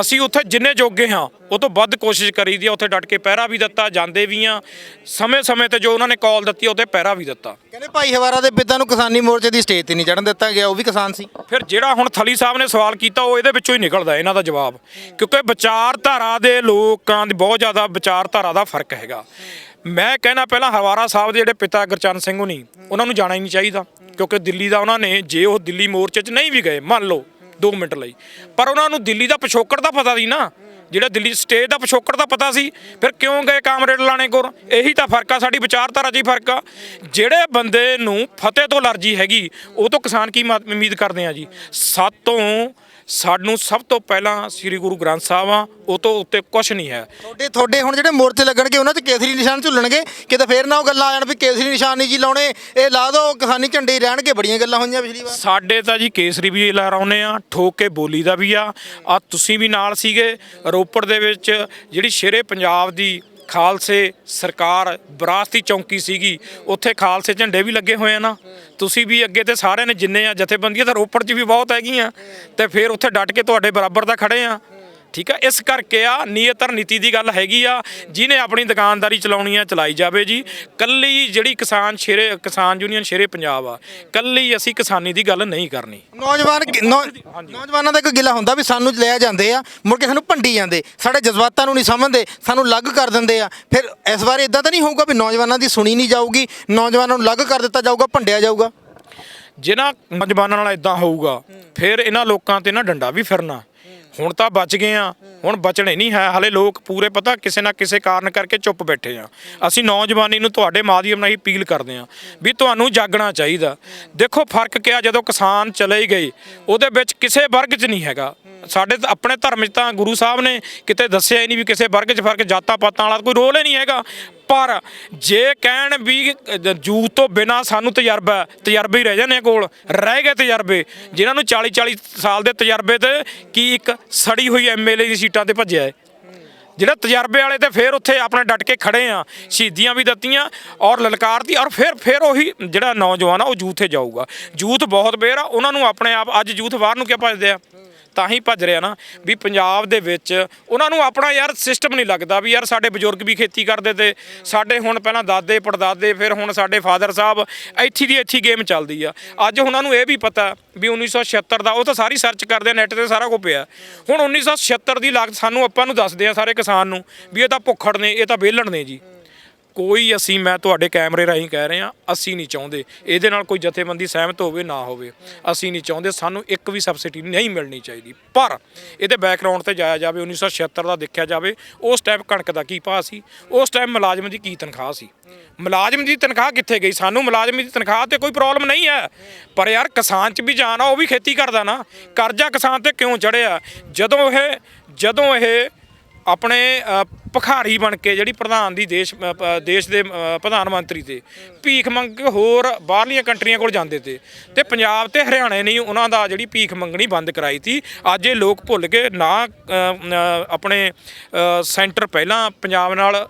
ਅਸੀਂ ਉੱਥੇ ਜਿੰਨੇ ਜੋਗੇ ਹਾਂ ਉਹ ਤੋਂ ਵੱਧ ਕੋਸ਼ਿਸ਼ ਕਰੀਦੀ ਆ ਉੱਥੇ ਡਟ ਕੇ ਪਹਿਰਾ ਵੀ ਦਿੱਤਾ ਜਾਂਦੇ ਵੀ ਆ ਸਮੇਂ-ਸਮੇਂ ਤੇ ਜੋ ਉਹਨਾਂ ਨੇ ਕਾਲ ਦਿੱਤੀ ਉਹਤੇ ਪਹਿਰਾ ਵੀ ਦਿੱਤਾ। ਕਹਿੰਦੇ ਭਾਈ ਹਵਾਰਾ ਦੇ ਪਿਤਾ ਨੂੰ ਕਿਸਾਨੀ ਮੋਰਚੇ ਦੀ ਸਟੇਜ ਤੇ ਨਹੀਂ ਚੜਨ ਦਿੱਤਾ ਗਿਆ ਉਹ ਵੀ ਕਿਸਾਨ ਸੀ। ਫਿਰ ਜਿਹੜਾ ਹੁਣ ਥਲੀ ਸਾਹਿਬ ਨੇ ਸਵਾਲ ਕੀਤਾ ਉਹ ਇਹਦੇ ਵਿੱਚੋਂ ਹੀ ਨਿਕਲਦਾ ਇਹਨਾਂ ਦਾ ਜਵਾਬ। ਕਿਉਂਕਿ ਵਿਚਾਰਧਾਰਾ ਦੇ ਲੋਕਾਂ ਦੀ ਬਹੁਤ ਜ਼ਿਆਦਾ ਵਿਚਾਰਧਾਰਾ ਦਾ ਫ਼ਰਕ ਹੈਗਾ। ਮੈਂ ਕਹਿਣਾ ਪਹਿਲਾਂ ਹਵਾਰਾ ਸਾਹਿਬ ਦੇ ਜਿਹੜੇ ਪਿਤਾ ਗੁਰਚਰਨ ਸਿੰਘ ਹੋਣੀ, ਉਹਨਾਂ ਨੂੰ ਜਾਣਾ ਹੀ ਨਹੀਂ ਚਾਹੀਦਾ, ਕਿਉਂਕਿ ਦਿੱਲੀ ਦਾ ਉਹਨਾਂ ਨੇ ਜੇ ਉਹ ਦਿੱਲੀ ਮੋਰਚੇ 'ਚ ਨਹੀਂ ਵੀ ਗਏ, ਮੰਨ ਲਓ 2 ਮਿੰਟ ਲਈ। ਪਰ ਉਹਨਾਂ ਨੂੰ ਦਿੱਲੀ ਦਾ ਪਿਛੋਕੜ ਦਾ ਪਤਾ ਸੀ ਨਾ, ਜਿਹੜਾ ਦਿੱਲੀ ਸਟੇਟ ਦਾ ਪਿਛੋਕੜ ਦਾ ਪਤਾ ਸੀ, ਫਿਰ ਕਿਉਂ ਗਏ ਕਾਮਰੇਡ ਲਾਣੇ ਕੋਲ? ਇਹੀ ਤਾਂ ਫ਼ਰਕ ਆ, ਸਾਡੀ ਵਿਚਾਰਧਾਰਾ 'ਚ ਹੀ ਫ਼ਰਕ ਆ। ਜਿਹੜੇ ਬੰਦੇ ਨੂੰ ਫਤਿਹ ਤੋਂ ਅਲਰਜੀ ਹੈਗੀ, ਉਹ ਤੋਂ ਕਿਸਾਨ ਕੀ ਮਾ- ਉਮੀਦ ਕਰਦੇ ਆ ਜੀ? ਸਾਤੋਂ ਸਾਨੂੰ ਸਭ ਤੋਂ ਪਹਿਲਾਂ ਸ੍ਰੀ ਗੁਰੂ ਗ੍ਰੰਥ ਸਾਹਿਬ ਆ ਉਹ ਤੋਂ ਉੱਤੇ ਕੁਝ ਨਹੀਂ ਹੈ। ਤੁਹਾਡੇ ਤੁਹਾਡੇ ਹੁਣ ਜਿਹੜੇ ਮੋਰਚੇ ਲੱਗਣਗੇ ਉਹਨਾਂ 'ਚ ਕੇਸਰੀ ਨਿਸ਼ਾਨ ਝੁੱਲਣਗੇ? ਕਿਤੇ ਫੇਰ ਨਾ ਉਹ ਗੱਲਾਂ ਆ ਜਾਣ ਵੀ ਕੇਸਰੀ ਨਿਸ਼ਾਨ ਨਹੀਂ ਜੀ ਲਾਉਣੇ ਇਹ ਲਾ ਦਿਓ ਕਿਸਾਨੀ ਝੰਡੇ ਹੀ ਰਹਿਣਗੇ ਬੜੀਆਂ ਗੱਲਾਂ ਹੋਈਆਂ ਪਿਛਲੀ ਵਾਰ। ਸਾਡੇ ਤਾਂ ਜੀ ਕੇਸਰੀ ਵੀ ਲਹਿਰਾਉਨੇ ਆ ਠੋਕ ਕੇ ਬੋਲੀ ਦਾ ਵੀ ਆ। ਆ ਤੁਸੀਂ ਵੀ ਨਾਲ ਸੀਗੇ ਰੋਪੜ ਦੇ ਵਿੱਚ ਜਿਹੜੀ ਸ਼ੇਰੇ ਪੰਜਾਬ ਦੀ ਖਾਲਸੇ ਸਰਕਾਰ ਵਿਰਾਸਤੀ ਚੌਂਕੀ ਸੀਗੀ, ਉੱਥੇ ਖਾਲਸੇ ਝੰਡੇ ਵੀ ਲੱਗੇ ਹੋਏ ਆ ਨਾ। ਤੁਸੀਂ ਵੀ ਅੱਗੇ ਤੇ ਸਾਰਿਆਂ ਨੇ ਜਿੰਨੇ ਆ ਜਥੇਬੰਦੀਆਂ ਤਾਂ ਰੋਪੜ 'ਚ ਵੀ ਬਹੁਤ ਹੈਗੀਆਂ, ਤੇ ਫਿਰ ਉੱਥੇ ਡਟ ਕੇ ਤੁਹਾਡੇ ਬਰਾਬਰ ਦਾ ਖੜੇ ਆ। ਠੀਕ ਆ? ਇਸ ਕਰਕੇ ਆ ਨੀਅਤਰ ਨੀਤੀ ਦੀ ਗੱਲ ਹੈਗੀ ਆ ਜਿਹਨੇ ਆਪਣੀ ਦੁਕਾਨਦਾਰੀ ਚਲਾਉਣੀ ਆ ਚਲਾਈ ਜਾਵੇ ਜੀ। ਕੱਲੀ ਜਿਹੜੀ ਕਿਸਾਨ ਸ਼ੇਰੇ ਕਿਸਾਨ ਯੂਨੀਅਨ ਸ਼ੇਰੇ ਪੰਜਾਬ ਆ ਕੱਲੀ ਅਸੀਂ ਕਿਸਾਨੀ ਦੀ ਗੱਲ ਨਹੀਂ ਕਰਨੀ। ਨੌਜਵਾਨ ਨੌਜਵਾਨਾਂ ਦਾ ਇੱਕ ਗਿਲਾ ਹੁੰਦਾ ਵੀ ਸਾਨੂੰ ਲੈ ਜਾਂਦੇ ਆ ਮੁੜ ਕੇ ਸਾਨੂੰ ਭੰਡੀ ਜਾਂਦੇ। ਸਾਡੇ ਜਜ਼ਬਾਤਾਂ ਨੂੰ ਨਹੀਂ ਸਮਝਦੇ ਸਾਨੂੰ ਅਲੱਗ ਕਰ ਦਿੰਦੇ ਆ। ਫਿਰ ਇਸ ਵਾਰ ਇਦਾਂ ਤਾਂ ਨਹੀਂ ਹੋਊਗਾ ਵੀ ਨੌਜਵਾਨਾਂ ਦੀ ਸੁਣੀ ਨਹੀਂ ਜਾਊਗੀ ਨੌਜਵਾਨਾਂ ਨੂੰ ਅਲੱਗ ਕਰ ਦਿੱਤਾ ਜਾਊਗਾ ਭੰਡਿਆ ਜਾਊਗਾ? ਜਿਨ੍ਹਾਂ ਨੌਜਵਾਨਾਂ ਨਾਲ ਇਦਾਂ ਹੋਊਗਾ ਫਿਰ ਇਹਨਾਂ ਲੋਕਾਂ ਤੇ ਨਾ ਡੰਡਾ ਵੀ ਫਿਰਨਾ। ਹੁਣ ਤਾਂ ਬਚ ਗਏ ਆ। ਹੁਣ ਬਚਣੇ ਨਹੀਂ ਹੈ। ਹਲੇ ਲੋਕ ਪੂਰੇ ਪਤਾ ਕਿਸੇ ਨਾ ਕਿਸੇ ਕਾਰਨ ਕਰਕੇ ਚੁੱਪ ਬੈਠੇ ਆ। ਅਸੀਂ ਨੌਜਵਾਨੀ ਨੂੰ ਤੁਹਾਡੇ ਮਾਧਿਅਮ ਨਾਲ ਹੀ ਅਪੀਲ ਕਰਦੇ ਆ ਵੀ ਤੁਹਾਨੂੰ ਜਾਗਣਾ ਚਾਹੀਦਾ। ਦੇਖੋ, ਫ਼ਰਕ ਕਿਹਾ ਜਦੋਂ ਕਿਸਾਨ ਚਲੇ ਗਏ, ਉਹਦੇ ਵਿੱਚ ਕਿਸੇ ਵਰਗ 'ਚ ਨਹੀਂ ਹੈਗਾ। ਸਾਡੇ ਤਾਂ ਆਪਣੇ ਧਰਮ 'ਚ ਤਾਂ ਗੁਰੂ ਸਾਹਿਬ ਨੇ ਕਿਤੇ ਦੱਸਿਆ ਹੀ ਨਹੀਂ ਵੀ ਕਿਸੇ ਵਰਗ 'ਚ ਫ਼ਰਕ, ਜਾਤਾਂ ਪਾਤਾਂ ਵਾਲਾ ਕੋਈ ਰੋਲ ਹੀ ਨਹੀਂ ਹੈਗਾ। ਪਰ ਜੇ ਕਹਿਣ ਵੀ ਜੂਤ ਤੋਂ ਬਿਨਾ ਸਾਨੂੰ ਤਜਰਬਾ, ਤਜਰਬੇ ਹੀ ਰਹਿ ਜਾਂਦੇ ਆ ਕੋਲ, ਰਹਿ ਗਏ ਤਜਰਬੇ। ਜਿਨ੍ਹਾਂ ਨੂੰ 40 40 ਸਾਲ ਦੇ ਤਜਰਬੇ ਤੇ ਕੀ ਇੱਕ ਸੜੀ ਹੋਈ ਐਮਐਲਏ ਦੀ ਸੀਟਾਂ ਤੇ ਭੱਜਿਆ ਹੈ? ਜਿਹੜਾ ਤਜਰਬੇ ਵਾਲੇ ਤੇ ਫਿਰ ਉੱਥੇ ਆਪਣੇ ਡਟ ਕੇ ਖੜੇ ਆ, ਸ਼ਹੀਦੀਆਂ ਵੀ ਦਿੱਤੀਆਂ ਔਰ ਲਲਕਾਰਤੀ ਔਰ ਫਿਰ ਫਿਰ ਉਹੀ ਜਿਹੜਾ ਨੌਜਵਾਨ ਆ, ਉਹ ਜੂਥ ਤੇ ਜਾਊਗਾ। ਜੂਥ ਬਹੁਤ ਬੇਰ ਆ ਉਹਨਾਂ ਨੂੰ ਆਪਣੇ ਆਪ, ਅੱਜ ਜੂਥ ਬਾਹਰ ਨੂੰ ਕਿਆ ਭੱਜਦੇ ਆ? ਤਾਂ ਹੀ ਭੱਜ ਰਿਹਾ ਨਾ, ਵੀ ਪੰਜਾਬ ਦੇ ਵਿੱਚ ਉਹਨਾਂ ਨੂੰ ਆਪਣਾ ਯਾਰ ਸਿਸਟਮ ਨਹੀਂ ਲੱਗਦਾ ਵੀ ਯਾਰ ਸਾਡੇ ਬਜ਼ੁਰਗ ਵੀ ਖੇਤੀ ਕਰਦੇ ਤੇ ਸਾਡੇ ਹੁਣ ਪਹਿਲਾਂ ਦਾਦੇ, ਪੜਦਾਦੇ, ਫਿਰ ਹੁਣ ਸਾਡੇ ਫਾਦਰ ਸਾਹਿਬ, ਇੱਥੇ ਦੀ ਇੱਥੇ ਗੇਮ ਚੱਲਦੀ ਆ। ਅੱਜ ਉਹਨਾਂ ਨੂੰ ਇਹ ਵੀ ਪਤਾ ਵੀ 1976 ਦਾ ਉਹ ਤਾਂ ਸਾਰੀ ਸਰਚ ਕਰਦੇ ਆ ਨੈਟ ਤੇ ਸਾਰਾ ਕੁਝ ਪਿਆ। ਹੁਣ 1976 ਦੀ ਲਾਗਤ ਸਾਨੂੰ ਆਪਾਂ ਨੂੰ ਦੱਸਦੇ ਆ ਸਾਰੇ ਕਿਸਾਨ ਨੂੰ ਵੀ ਇਹ ਤਾਂ ਭੁੱਖੜ ਨੇ, ਇਹ ਤਾਂ ਵਿਹਲੜ ਨੇ ਜੀ। ਕੋਈ ਅਸੀਂ, ਮੈਂ ਤੁਹਾਡੇ ਕੈਮਰੇ ਰਾਹੀਂ ਕਹਿ ਰਹੇ ਹਾਂ ਅਸੀਂ ਨਹੀਂ ਚਾਹੁੰਦੇ। ਇਹਦੇ ਨਾਲ ਕੋਈ ਜਥੇਬੰਦੀ ਸਹਿਮਤ ਹੋਵੇ, ਨਾ ਹੋਵੇ। ਅਸੀਂ ਨਹੀਂ ਚਾਹੁੰਦੇ, ਸਾਨੂੰ ਇੱਕ ਵੀ ਸਬਸਿਡੀ ਨਹੀਂ ਮਿਲਣੀ ਚਾਹੀਦੀ। ਪਰ ਇਹਦੇ ਬੈਕਗ੍ਰਾਉਂਡ ਤੇ ਜਾਇਆ ਜਾਵੇ 1976 ਦਾ ਦੇਖਿਆ ਜਾਵੇ, ਉਸ ਟਾਈਮ ਕਣਕ ਦਾ ਕੀ ਭਾਅ ਸੀ? ਉਸ ਟਾਈਮ ਮੁਲਾਜ਼ਮ ਦੀ ਕੀ ਤਨਖਾਹ ਸੀ? ਮੁਲਾਜ਼ਮ ਦੀ ਤਨਖਾਹ ਕਿੱਥੇ ਗਈ? ਸਾਨੂੰ ਮੁਲਾਜ਼ਮ ਦੀ ਤਨਖਾਹ ਤੇ ਕੋਈ ਪ੍ਰੋਬਲਮ ਨਹੀਂ ਹੈ। ਪਰ ਯਾਰ, ਕਿਸਾਨ 'ਚ ਵੀ ਜਾਨ ਆ, ਉਹ ਵੀ ਖੇਤੀ ਕਰਦਾ ਨਾ। ਕਰਜ਼ਾ ਕਿਸਾਨ ਤੇ ਕਿਉਂ ਚੜਿਆ ਜਦੋਂ ਇਹ ਜਦੋਂ ਇਹ ਆਪਣੇ ਭਖਾਰੀ ਬਣ ਕੇ ਜਿਹੜੀ ਪ੍ਰਧਾਨ ਦੀ ਦੇਸ਼ ਦੇਸ਼ ਦੇ ਪ੍ਰਧਾਨ ਮੰਤਰੀ ਤੇ ਭੀਖ ਮੰਗ ਕੇ ਹੋਰ ਬਾਹਰਲੀਆਂ ਕੰਟਰੀਆਂ ਕੋਲ ਜਾਂਦੇ ਤੇ ਤੇ ਪੰਜਾਬ ਤੇ ਹਰਿਆਣੇ ਨੇ ਉਹਨਾਂ ਦਾ ਜਿਹੜੀ ਭੀਖ ਮੰਗਣੀ ਬੰਦ ਕਰਾਈ ਤੀ। ਅੱਜ ਇਹ ਲੋਕ ਭੁੱਲ ਕੇ ਨਾ ਆਪਣੇ ਸੈਂਟਰ ਪਹਿਲਾਂ ਪੰਜਾਬ ਨਾਲ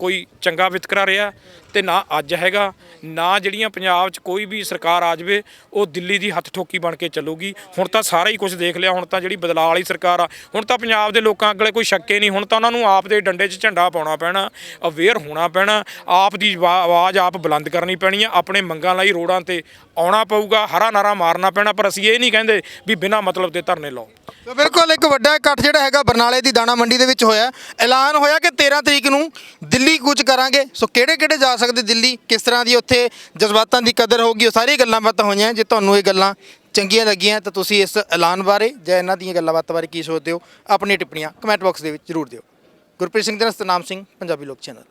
ਕੋਈ ਚੰਗਾ ਵਿਤਕਰਾ ਰਿਹਾ, ਤੇ ਨਾ ਅੱਜ ਹੈਗਾ। ਨਾ ਜਿਹੜੀਆਂ ਪੰਜਾਬ 'ਚ ਕੋਈ ਵੀ ਸਰਕਾਰ ਆ ਜਾਵੇ, ਉਹ ਦਿੱਲੀ ਦੀ ਹੱਥ ਠੋਕੀ ਬਣ ਕੇ ਚੱਲੂਗੀ। ਹੁਣ ਤਾਂ ਸਾਰਾ ਹੀ ਕੁਝ ਦੇਖ ਲਿਆ, ਹੁਣ ਤਾਂ ਜਿਹੜੀ ਬਦਲਾਅ ਵਾਲੀ ਸਰਕਾਰ ਆ, ਹੁਣ ਤਾਂ ਪੰਜਾਬ ਦੇ ਲੋਕਾਂ ਅੱਗੇ ਕੋਈ ਸ਼ੱਕੇ ਨਹੀਂ, ਹੁਣ ਤਾਂ ਉਹਨਾਂ ਨੂੰ ਆਪ ਦੇ ਡੰਡੇ 'ਚ ਝੰਡਾ ਪਾਉਣਾ ਪੈਣਾ, ਅਵੇਅਰ ਹੋਣਾ ਪੈਣਾ, ਆਪ ਦੀ ਆਵਾ- ਆਵਾਜ਼ ਆਪ ਬੁਲੰਦ ਕਰਨੀ ਪੈਣੀ ਆ, ਆਪਣੇ ਮੰਗਾਂ ਲਈ ਰੋਡਾਂ ਤੇ ਆਉਣਾ ਪਊਗਾ ਹਰਾ ਨਾਰਾ ਮਾਰਨਾ ਪੈਣਾ, ਪਰ ਅਸੀਂ ਇਹ ਨਹੀਂ ਕਹਿੰਦੇ ਵੀ ਬਿਨਾਂ ਮਤਲਬ ਦੇ ਧਰਨੇ ਲਾਓ। ਸੋ ਬਿਲਕੁਲ ਇੱਕ ਵੱਡਾ ਇਕੱਠ ਜਿਹੜਾ ਹੈਗਾ ਬਰਨਾਲੇ ਦੀ ਦਾਣਾ ਮੰਡੀ ਦੇ ਵਿੱਚ ਹੋਇਆ। ਐਲਾਨ ਹੋਇਆ ਕਿ 13 ਤਰੀਕ ਨੂੰ ਦਿੱਲੀ ਕੂਚ ਕਰਾਂਗੇ। ਸੋ ਕਿਹੜੇ ਕਿਹੜੇ ਜਾ ਸਕਦੇ ਦਿੱਲੀ? ਕਿਸ ਤਰ੍ਹਾਂ ਦੀ ਉੱਥੇ ਜਜ਼ਬਾਤਾਂ ਦੀ ਕਦਰ ਹੋਊਗੀ? ਉਹ ਸਾਰੀ ਗੱਲਾਂ ਬਾਤਾਂ ਹੋਈਆਂ ਜੇ ਤੁਹਾਨੂੰ ਇਹ ਗੱਲਾਂ ਚੰਗੀਆਂ ਲੱਗੀਆਂ ਤਾਂ ਤੁਸੀਂ ਇਸ ਐਲਾਨ ਬਾਰੇ ਜਾਂ ਇਹਨਾਂ ਦੀਆਂ ਗੱਲਾਂ ਬਾਤਾਂ ਬਾਰੇ ਕੀ ਸੋਚਦੇ ਹੋ ਆਪਣੀ ਟਿੱਪਣੀਆਂ ਕਮੈਂਟ ਬਾਕਸ ਦੇ ਵਿੱਚ ਜ਼ਰੂਰ ਦਿਓ। ਗੁਰਪ੍ਰੀਤ ਸਿੰਘ ਦੇ ਨਾਮ ਸਿੰਘ, ਪੰਜਾਬੀ ਲੋਕ ਚੈਨਲ।